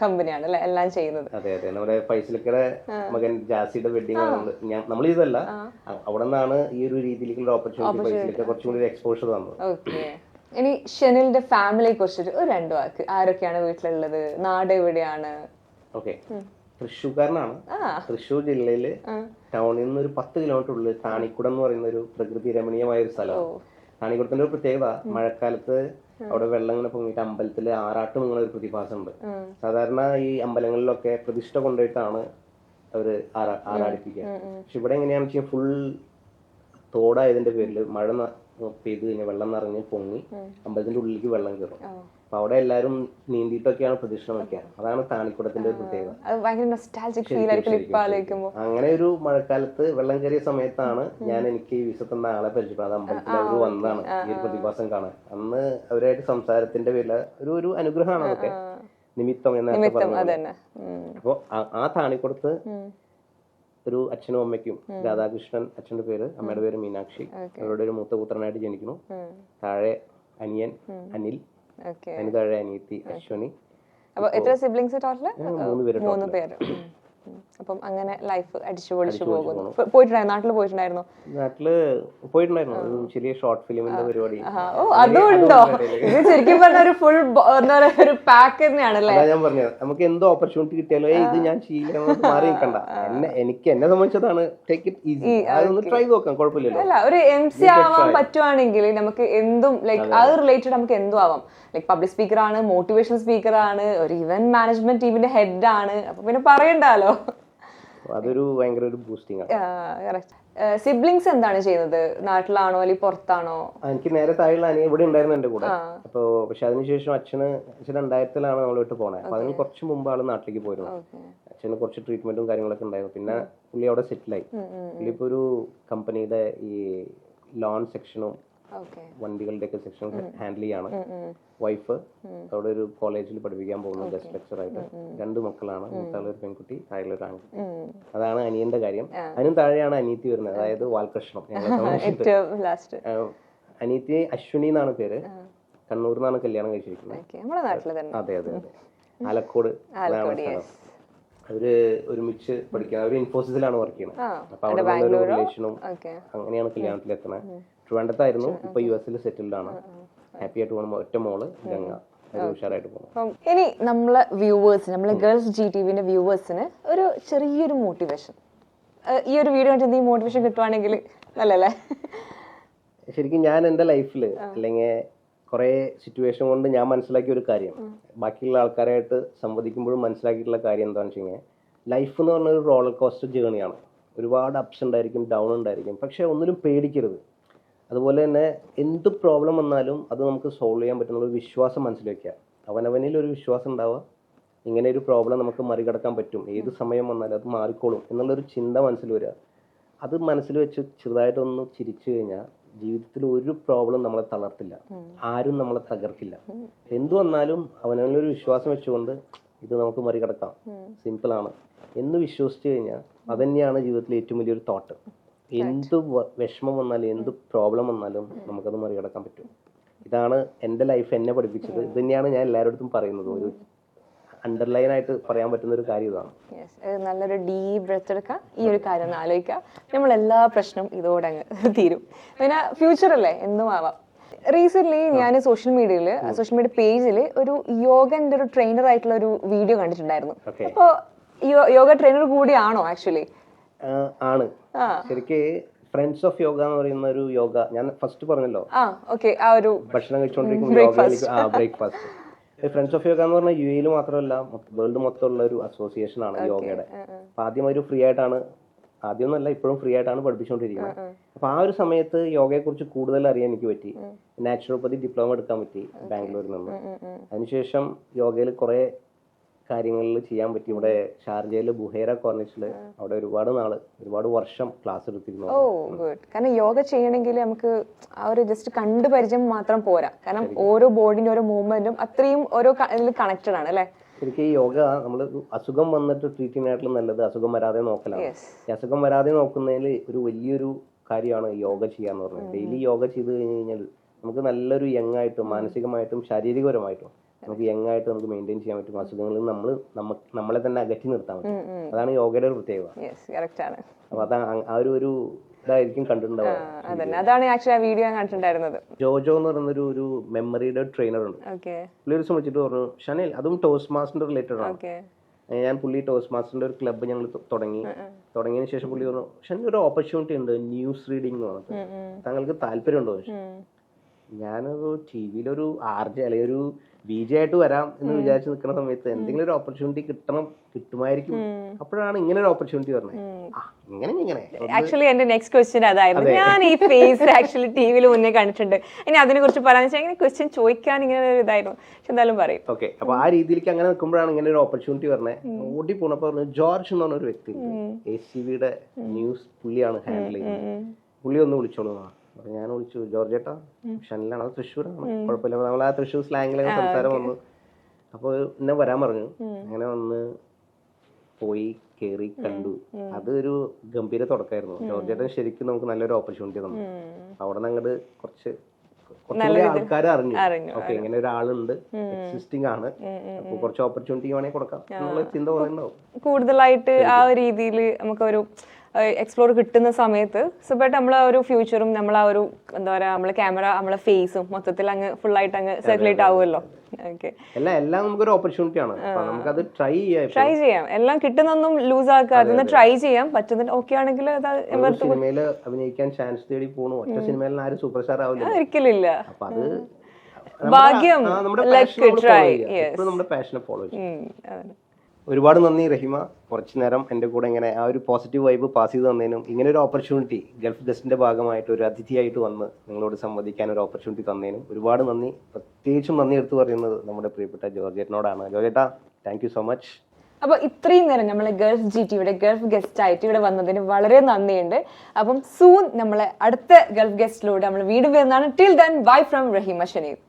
കമ്പനിയാണ് അല്ലെ എല്ലാം ചെയ്യുന്നത്? അതെ അതെ. നമ്മുടെ ഫൈസലിക്കയുടെ മകൻ ജാസിയുടെ വെഡിങ് നമ്മൾ ചെയ്തല്ല അവിടെ നിന്നാണ് ഈ ഒരു രീതിയിലേക്കുള്ള ഓപ്പർച്യൂണിറ്റി ഫൈസലിക്ക കുറച്ചും കൂടി എക്സ്പോഷർ തന്നത് ഓക്കെ ഇനി ഷെനിലിന്റെ ഫാമിലിയെ കുറിച്ചിട്ട് ഒരു രണ്ടു വാക്ക്. ആരൊക്കെയാണ് വീട്ടിലുള്ളത്? നാട് എവിടെയാണ്? ഓക്കെ തൃശ്ശൂർക്കാരനാണ്. തൃശ്ശൂർ ജില്ലയിൽ ടൗണിൽ നിന്ന് ഒരു പത്ത് കിലോമീറ്റർ ഉള്ളിൽ താണിക്കുടം എന്ന് പറയുന്ന ഒരു പ്രകൃതി രമണീയമായ ഒരു സ്ഥലമാണ് താണിക്കുടത്തിന്റെ ഒരു പ്രത്യേകത മഴക്കാലത്ത് അവിടെ വെള്ളം ഇങ്ങനെ പൊങ്ങിയിട്ട് അമ്പലത്തിൽ ആറാട്ട് നിങ്ങളെ ഒരു പ്രതിഭാസമുണ്ട്. സാധാരണ ഈ അമ്പലങ്ങളിലൊക്കെ പ്രതിഷ്ഠ കൊണ്ടുപോയിട്ടാണ് അവർ ആറാ ആറാടിപ്പിക്കുക പക്ഷെ ഇവിടെ എങ്ങനെയാണെന്ന് വെച്ചാൽ ഫുൾ തോടായതിന്റെ പേരിൽ മഴ പെയ്ത് കഴിഞ്ഞാൽ വെള്ളം നിറഞ്ഞ് പൊങ്ങി അമ്പലത്തിന്റെ ഉള്ളിലേക്ക് വെള്ളം കയറും. അപ്പൊ അവിടെ എല്ലാരും നീന്തിയിട്ടൊക്കെയാണ് പ്രദക്ഷിണം വെക്കാറ് അതാണ് താണിക്കുടത്തിന്റെ ഒരു പ്രത്യേകത. അത് അങ്ങനെ ഒരു മഴക്കാലത്ത് വെള്ളം കയറിയ സമയത്താണ് ഞാൻ എനിക്ക് ഈ വിസ ആളെ പരിചയപ്പെടുന്നത്. അമ്പലത്തിൽ അവർ വന്നതാണ് ഈ ഒരു പ്രതിഭാസം കാണാൻ. അന്ന് അവരായിട്ട് സംസാരത്തിന്റെ വില ഒരു ഒരു അനുഗ്രഹമാണ് അതൊക്കെ. നിമിത്തം എന്ന് നേരത്തെ നിമിത്തം പറഞ്ഞ പോലെ. അതന്നെ. ഉം. അപ്പോൾ ആ താണിക്കുടത്ത് ഒരു അച്ഛനും അമ്മയ്ക്കും രാധാകൃഷ്ണൻ അച്ഛന്റെ പേര് അമ്മയുടെ പേര് മീനാക്ഷി. അവരുടെ ഒരു മൂത്ത പുത്രനായിട്ട് ജനിക്കുന്നു. താഴെ അനിയൻ അനിൽ അതിന് താഴെ അനിയത്തി അശ്വനി. അപ്പൊ എത്ര സിബ്ലിങ്സ് ടോട്ടൽ മൂന്ന് പേര് മൂന്ന് പേര്. അപ്പം അങ്ങനെ ലൈഫ് അടിച്ചു പൊളിച്ചു പോകുന്നു. പോയിട്ടുണ്ടായിരുന്നു നാട്ടിൽ പോയിട്ടുണ്ടായിരുന്നു? നാട്ടിൽ പോയിട്ടുണ്ടായിരുന്നു. ചെറിയ ഷോർട്ട് ഫിലിമിന്റെ പരിപാടി. ഓ അതും ഉണ്ടോ ഇത് ശരിക്കും പറഞ്ഞ ഒരു ഫുൾ എന്താ പറയാ ഒരു പാക്ക് തന്നെയാണല്ലേ അതാ ഞാൻ പറഞ്ഞത്. നമുക്ക് എന്തോ ഓപ്പർച്യൂണിറ്റി കിട്ടിയാലോ "ഏയ്, ഇത് ഞാൻ ശീലം മാറി നിൽക്കണ്ട. എന്നെ എനിക്ക് എന്നെ സംബന്ധിച്ചതാണ് ടേക്ക് ഇറ്റ് ഈസി അതൊന്ന് ട്രൈ നോക്കാം കുഴപ്പമില്ലല്ലോ. അല്ല ഒരു എം സി ആവാൻ പറ്റുവാണെങ്കിൽ നമുക്ക് എന്തും ലൈക്ക് അത് റിലേറ്റഡ് നമുക്ക് എന്തും ആവാം. ലൈക്ക് പബ്ലിക് സ്പീക്കർ ആണ് മോട്ടിവേഷണൽ സ്പീക്കർ ആണ് ഒരു ഇവന്റ് മാനേജ്മെന്റ് ടീമിന്റെ ഹെഡ് ആണ്. അപ്പൊ പിന്നെ പറയണ്ടല്ലോ അതൊരു ഭയങ്കര ഒരു ബൂസ്റ്റിംഗ് സിബ്ലിങ്സ് എന്താണ് ചെയ്യുന്നത്? നാട്ടിലാണോ അല്ലെങ്കിൽ പുറത്താണോ? എനിക്ക് നേരെ താഴെയുള്ള അനിയ ഇവിടെ ഉണ്ടായിരുന്നു എന്റെ കൂടെ. അപ്പോ പക്ഷെ അതിനുശേഷം അച്ഛന് അച്ഛൻ രണ്ടായിരത്തിലാണ് നമ്മൾ വിട്ട് പോണേ. അപ്പൊ അതിന് കുറച്ച് മുമ്പ് ആൾ നാട്ടിലേക്ക് പോയിരുന്നു. അച്ഛന് കുറച്ച് ട്രീറ്റ്മെന്റും കാര്യങ്ങളൊക്കെ ഉണ്ടായിരുന്നു. പിന്നെ പുള്ളി അവിടെ സെറ്റിലായി പുള്ളി ഇപ്പൊ ഒരു കമ്പനിയുടെ ഈ ലോൺ സെക്ഷനും വണ്ടികളുടെ ഒക്കെ സെക്ഷൻ ഹാൻഡിൽ ചെയ്യാണ്. വൈഫ് അവിടെ ഒരു കോളേജിൽ പഠിപ്പിക്കാൻ പോകുന്ന ഗസ്റ്റ് ലെക്ചർ ആയിട്ട് രണ്ട് മക്കളാണ്. ഒരു പെൺകുട്ടി താഴെ ഒരു ആൺകുട്ടി. അതാണ് അനിയന്റെ കാര്യം. അതിനും താഴെയാണ് അനീതി വരുന്നത്. അതായത് വാൽകൃഷ്ണം അനീതി അശ്വിനി എന്നാണ് പേര്. കണ്ണൂർ നിന്നാണ് കല്യാണം കഴിച്ചിരിക്കുന്നത്. അതെ അതെ അതെ. ആലക്കോട്. അവർ ഒരുമിച്ച് പഠിക്കുന്നത് അവർ ഇൻഫോസിസിലാണ് വർക്ക് ചെയ്യുന്നത്. അപ്പൊ അവിടെ റിലേഷനും അങ്ങനെയാണ് കല്യാണത്തിൽ എത്തണത് ട്രിവാൻഡത്തായിരുന്നു. ഇപ്പൊ യു എസിൽ സെറ്റിൽഡ് ആണ്. ഹാപ്പി ആയിട്ട് പോകണം ഒറ്റ മോൾ ഗംഗ. ഇനി നമ്മളെ വ്യൂവേഴ്സിന് നമ്മളെ ഗേൾസ് ജി ടി വിന്റെ വ്യൂവേഴ്സിന് ഒരു ചെറിയൊരു മോട്ടിവേഷൻ. ഈ ഒരു വീഡിയോ കണ്ടിട്ട് എന്തെങ്കിലും മോട്ടിവേഷൻ കിട്ടുവാണെങ്കിൽ നല്ലല്ലേ ശരിക്കും ഞാൻ എന്റെ ലൈഫിൽ അല്ലെങ്കിൽ കുറേ സിറ്റുവേഷൻ കൊണ്ട് ഞാൻ മനസ്സിലാക്കിയ ഒരു കാര്യം. ബാക്കിയുള്ള ആൾക്കാരായിട്ട് സംവദിക്കുമ്പോഴും മനസ്സിലാക്കിയിട്ടുള്ള കാര്യം എന്താണെന്ന് വെച്ച് കഴിഞ്ഞാൽ ലൈഫ് എന്ന് പറഞ്ഞ ഒരു റോളർ കോസ്റ്റർ ജേണിയാണ് ഒരുപാട് അപ്സ് ഉണ്ടായിരിക്കും ഡൗൺ ഉണ്ടായിരിക്കും. പക്ഷേ ഒന്നിലും പേടിക്കരുത്. അതുപോലെ തന്നെ എന്ത് പ്രോബ്ലം വന്നാലും അത് നമുക്ക് സോൾവ് ചെയ്യാൻ പറ്റുന്ന ഒരു വിശ്വാസം മനസ്സിൽ വെക്കുക അവനവനിൽ ഒരു വിശ്വാസം ഉണ്ടാവുക. ഇങ്ങനെ ഒരു പ്രോബ്ലം നമുക്ക് മറികടക്കാൻ പറ്റും. ഏത് സമയം വന്നാലും അത് മാറിക്കോളും എന്നുള്ളൊരു ചിന്ത മനസ്സിൽ വരിക. അത് മനസ്സിൽ വെച്ച് ചെറുതായിട്ടൊന്ന് ചിരിച്ചു കഴിഞ്ഞാൽ ജീവിതത്തിൽ ഒരു പ്രോബ്ലം നമ്മളെ തളർത്തില്ല. ആരും നമ്മളെ തകർക്കില്ല. എന്തു വന്നാലും അവനവനൊരു വിശ്വാസം വെച്ചുകൊണ്ട് ഇത് നമുക്ക് മറികടക്കാം. സിമ്പിളാണ് എന്ന് വിശ്വസിച്ചു കഴിഞ്ഞാൽ അതന്നെയാണ് ജീവിതത്തിലെ ഏറ്റവും വലിയൊരു തോട്ട് എന്ത് വിഷമം വന്നാലും എന്ത് പ്രോബ്ലം വന്നാലും നമുക്കത് മറികടക്കാൻ പറ്റും. ഇതാണ് എന്റെ ലൈഫ് എന്നെ പഠിപ്പിച്ചത്. ഇത് തന്നെയാണ് ഞാൻ എല്ലാവരോടും പറയുന്നത്. ഒരു അണ്ടർലൈൻ ആയിട്ട് പറയാൻ പറ്റുന്ന ഒരു കാര്യം ഇതാണ്. നല്ലൊരു ഡീപ് ബ്രെത്ത് എടുക്കുക ഈ ഒരു കാര്യം ഒന്ന് ആലോചിക്കുക നമ്മൾ എല്ലാ പ്രശ്നവും ഇതോടെ അങ്ങ് തീരും. പിന്നെ ഫ്യൂച്ചർ അല്ലേ? എന്തും ആവാം. റീസെന്റ് ഞാൻ സോഷ്യൽ മീഡിയയിൽ സോഷ്യൽ മീഡിയ പേജിൽ ഒരു യോഗന്റെ ഒരു ട്രെയിനർ ആയിട്ടുള്ള ഒരു വീഡിയോ കണ്ടിട്ടുണ്ടായിരുന്നു. അപ്പോൾ അപ്പോ യോഗ ട്രെയിനർ കൂടിയാണോ ആക്ച്വലി ആണ്. ശരിക്ക് ഫ്രണ്ട്സ് ഓഫ് യോഗ എന്ന് പറയുന്ന ഒരു യോഗ. ഞാൻ ഫസ്റ്റ് പറഞ്ഞല്ലോ. ആ ഒരു ഭക്ഷണം കഴിച്ചോണ്ടിരിക്കുമ്പോൾ yoga breakfast friends of yoga എന്ന് പറഞ്ഞാൽ യു എയിൽ മാത്രമല്ല വേൾഡ് മൊത്തമുള്ള ഒരു അസോസിയേഷൻ ആണ് യോഗയുടെ. അപ്പൊ ആദ്യം ഒരു ഫ്രീ ആയിട്ടാണ് ആദ്യം ഒന്നല്ല ഇപ്പോഴും ഫ്രീ ആയിട്ടാണ് പഠിപ്പിച്ചുകൊണ്ടിരിക്കുന്നത് അപ്പൊ ആ ഒരു സമയത്ത് യോഗയെ കുറിച്ച് കൂടുതൽ അറിയാൻ എനിക്ക് പറ്റി. നാച്ചുറോപ്പതി ഡിപ്ലോമ എടുക്കാൻ പറ്റി ബാംഗ്ലൂരിൽ നിന്ന്. അതിനുശേഷം യോഗയിൽ കുറെ കാര്യങ്ങളിൽ ചെയ്യാൻ പറ്റി. ഇവിടെ ഷാർജയിൽ ബുഹേര കോർണിഷിൽ അവിടെ ഒരുപാട് നാൾ ഒരുപാട് വർഷം ക്ലാസ് എടുത്തിരുന്നു ഓ ഗുഡ്. കാരണം യോഗ ചെയ്യണമെങ്കിൽ നമുക്ക് ആ ഒരു ജസ്റ്റ് കണ്ടു പരിചയം മാത്രം പോരാ. കാരണം ഓരോ ബോഡിന്റെ ഓരോ മൂവ്മെന്റും അത്രയും ഓരോ കണക്റ്റഡ് ആണ് അല്ലേ? എനിക്ക് ഈ യോഗ നമ്മൾ അസുഖം വന്നിട്ട് ട്രീറ്റ് ചെയ്യാനായിട്ടുള്ള നല്ലത് അസുഖം വരാതെ നോക്കലാണ്. ഈ അസുഖം വരാതെ നോക്കുന്നതിൽ ഒരു വലിയൊരു കാര്യമാണ് യോഗ ചെയ്യാന്ന് പറഞ്ഞത്. ഡെയിലി യോഗ ചെയ്ത് കഴിഞ്ഞ് കഴിഞ്ഞാൽ നമുക്ക് നല്ലൊരു യങ് ആയിട്ടും മാനസികമായിട്ടും ശാരീരികപരമായിട്ടും നമുക്ക് യങ് ആയിട്ട് നമുക്ക് മെയിന്റെയിൻ ചെയ്യാൻ പറ്റും. അസുഖങ്ങളിൽ നമ്മൾ നമ്മ നമ്മളെ തന്നെ അകറ്റി നിർത്താൻ പറ്റും. അതാണ് യോഗയുടെ ഒരു പ്രത്യേകത. അപ്പൊ അത് ആ ഒരു ഒരു ഇതായിരിക്കും കണ്ടിട്ടുണ്ടാവുക അതാണ് ആക്ച്വലി ആ വീഡിയോ കണ്ടിട്ടുണ്ടായിരുന്നത്. ജോജോ എന്ന് പറയുന്ന ഒരു മെമ്മറിയുടെ ട്രെയിനർ ഉണ്ട്. പുള്ളി ഒരു വിളിച്ചിട്ട് പറഞ്ഞു ഷനിൽ അതും ടോസ്റ്റ് മാസ്റ്ററിന്റെ റിലേറ്റഡ് ആണ്? ഞാൻ പുള്ളി ടോസ്റ്റ് മാസ്റ്ററിന്റെ ഒരു ക്ലബ്ബ് ഞങ്ങൾ തുടങ്ങി. തുടങ്ങിയതിന് ശേഷം പുള്ളി പറഞ്ഞു ഷനിൽ ഒരു ഓപ്പർച്യൂണിറ്റി ഉണ്ട്. ന്യൂസ് റീഡിംഗ് എന്ന് പറഞ്ഞിട്ട്. താങ്കൾക്ക് താല്പര്യം ഉണ്ടോ. ഞാനൊരു ടി വിയിലൊരു ആർജെ അല്ലെങ്കിൽ ഒരു ബി ജെ ആയിട്ട് വരാം എന്ന് വിചാരിച്ചു നിൽക്കുന്ന സമയത്ത് എന്തെങ്കിലും ഒരു ഓപ്പർച്യൂണിറ്റി കിട്ടണം കിട്ടുമായിരിക്കും. അപ്പോഴാണ് ഇങ്ങനെ ഒരു ഓപ്പർച്യൂണിറ്റി പറഞ്ഞത് ഇങ്ങനെ ഇങ്ങനെ. ആക്ച്വലി എന്റെ നെക്സ്റ്റ് ക്വസ്റ്റ്യൻ അതായിരുന്നു. ഞാൻ ഈ ഫേസ് ആക്ച്വലി ടി വിയിൽ മുന്നേ കണ്ടിട്ടുണ്ട്. ഇനി അതിനെ കുറിച്ച് പറയാന്ന് വെച്ചാൽ ഇങ്ങനെ ക്വസ്റ്റ്യൻ ചോദിക്കാൻ ഇങ്ങനെ ഒരു ഇതായിരുന്നു. പക്ഷെ എന്തായാലും പറയും. ഓക്കെ അപ്പൊ ആ രീതിയിലേക്ക് അങ്ങനെ നിൽക്കുമ്പോഴാണ് ഇങ്ങനെ ഒരു ഓപ്പർച്യൂണിറ്റി പറഞ്ഞത് ഓടി പോണപ്പോ പറഞ്ഞു ജോർജ് എന്ന് പറഞ്ഞ ഒരു വ്യക്തി എ സി ബിയുടെ ന്യൂസ് പുള്ളിയാണ് ഹാൻഡിൽ ചെയ്യുന്നത്. പുള്ളി ഒന്ന് വിളിച്ചോളൂ. അപ്പൊ ഞാൻ വിളിച്ചു ജോർജ് ഏട്ടാ ഷനിലാണ് അത് തൃശ്ശൂരാണ്. കുഴപ്പമില്ല അപ്പൊ നമ്മൾ ആ തൃശ്ശൂർ സ്ലാങ്ങിലൊക്കെ സംസാരം വന്നു. അപ്പോൾ എന്നെ വരാൻ പറഞ്ഞു. അങ്ങനെ വന്ന് പോയി കേറി കണ്ടു. അതൊരു ഗംഭീര തുടക്കമായിരുന്നു ജോർജേട്ടൻ ശരിക്കും നമുക്ക് നല്ലൊരു ഓപ്പർച്യൂണിറ്റി തന്നു. അവിടെ നിന്ന് അങ്ങോട്ട് കുറച്ച് കുറച്ചുകൂടി ആൾക്കാർ അറിഞ്ഞു. ഓക്കെ ഇങ്ങനെ ഒരാളുണ്ട് എക്സിസ്റ്റിംഗ് ആണ്. അപ്പൊ കുറച്ച് ഓപ്പർച്യൂണിറ്റി വേണമെങ്കിൽ കൊടുക്കാം എന്നുള്ള ചിന്ത പറയുന്നുണ്ടാവും കൂടുതലായിട്ട് ആ രീതിയിൽ നമുക്കൊരു എക്സ്പ്ലോർ കിട്ടുന്ന സമയത്ത് സൂപ്പറായിട്ട് നമ്മൾ ആ ഒരു ഫ്യൂച്ചറും നമ്മൾ ആ ഒരു എന്താ പറയാ നമ്മളെ ക്യാമറ നമ്മളെ ഫേസും മൊത്തത്തിൽ അങ്ങ് ഫുൾ ആയിട്ട് അങ്ങ് സർക്കുലേറ്റ് ആവുമല്ലോ. എല്ലാം എല്ലാം നമുക്കൊരു ഓപ്പർച്യൂണിറ്റി ആണ്. നമുക്കത് ട്രൈ ചെയ്യാം ട്രൈ ചെയ്യാം. എല്ലാം കിട്ടുന്നൊന്നും ലൂസ് ഒന്ന് ട്രൈ ചെയ്യാം. പറ്റുന്ന ഓക്കെ ആണെങ്കിൽ അത് സിനിമയിൽ അഭിനയിക്കാൻ ചാൻസ് തേടി പോണു. ഒറ്റ സിനിമയിൽ ആരും സൂപ്പർ സ്റ്റാർ ആവില്ല ഒരിക്കലില്ല. അപ്പൊ അത് ഭാഗ്യം, നമ്മുടെ follow ചെയ്യുക. എപ്പോഴും നമ്മുടെ പാഷനെ ഫോളോ ചെയ്യാം. ഒരുപാട് നന്ദി റഹിമ. കുറച്ചു നേരം എന്റെ കൂടെ ഇങ്ങനെ ആ ഒരു പോസിറ്റീവ് വൈബ് പാസ് ചെയ്ത് തന്നതിനും ഇങ്ങനെ ഒരു ഓപ്പർച്യൂണിറ്റി ഗൾഫ് ഗസ്റ്റിന്റെ ഭാഗമായിട്ട് ഒരു അതിഥിയായിട്ട് വന്ന് നിങ്ങളോട് സംവദിക്കാൻ ഒരു ഓപ്പർച്യൂണിറ്റി തന്നതിനും ഒരുപാട് നന്ദി. പ്രത്യേകിച്ചും നന്ദി എടുത്തു പറയുന്നത് നമ്മുടെ പ്രിയപ്പെട്ട ജോർജേട്ടനോടാണ്. ജോർജേട്ടാ താങ്ക് യു സോ മച്ച് അപ്പൊ ഇത്രയും നേരം നമ്മളെ ഗൾഫ് ജി ടിയുടെ ഗൾഫ് ഗസ്റ്റ് ആയിട്ട് ഇവിടെ വന്നതിന് വളരെ നന്ദിയുണ്ട്. അപ്പം സൂൺ നമ്മളെ അടുത്ത ഗൾഫ് ഗസ്റ്റിലൂടെ നമ്മൾ വീണ്ടും വരുന്നതാണ്. Till then bye from Raheema Shaneef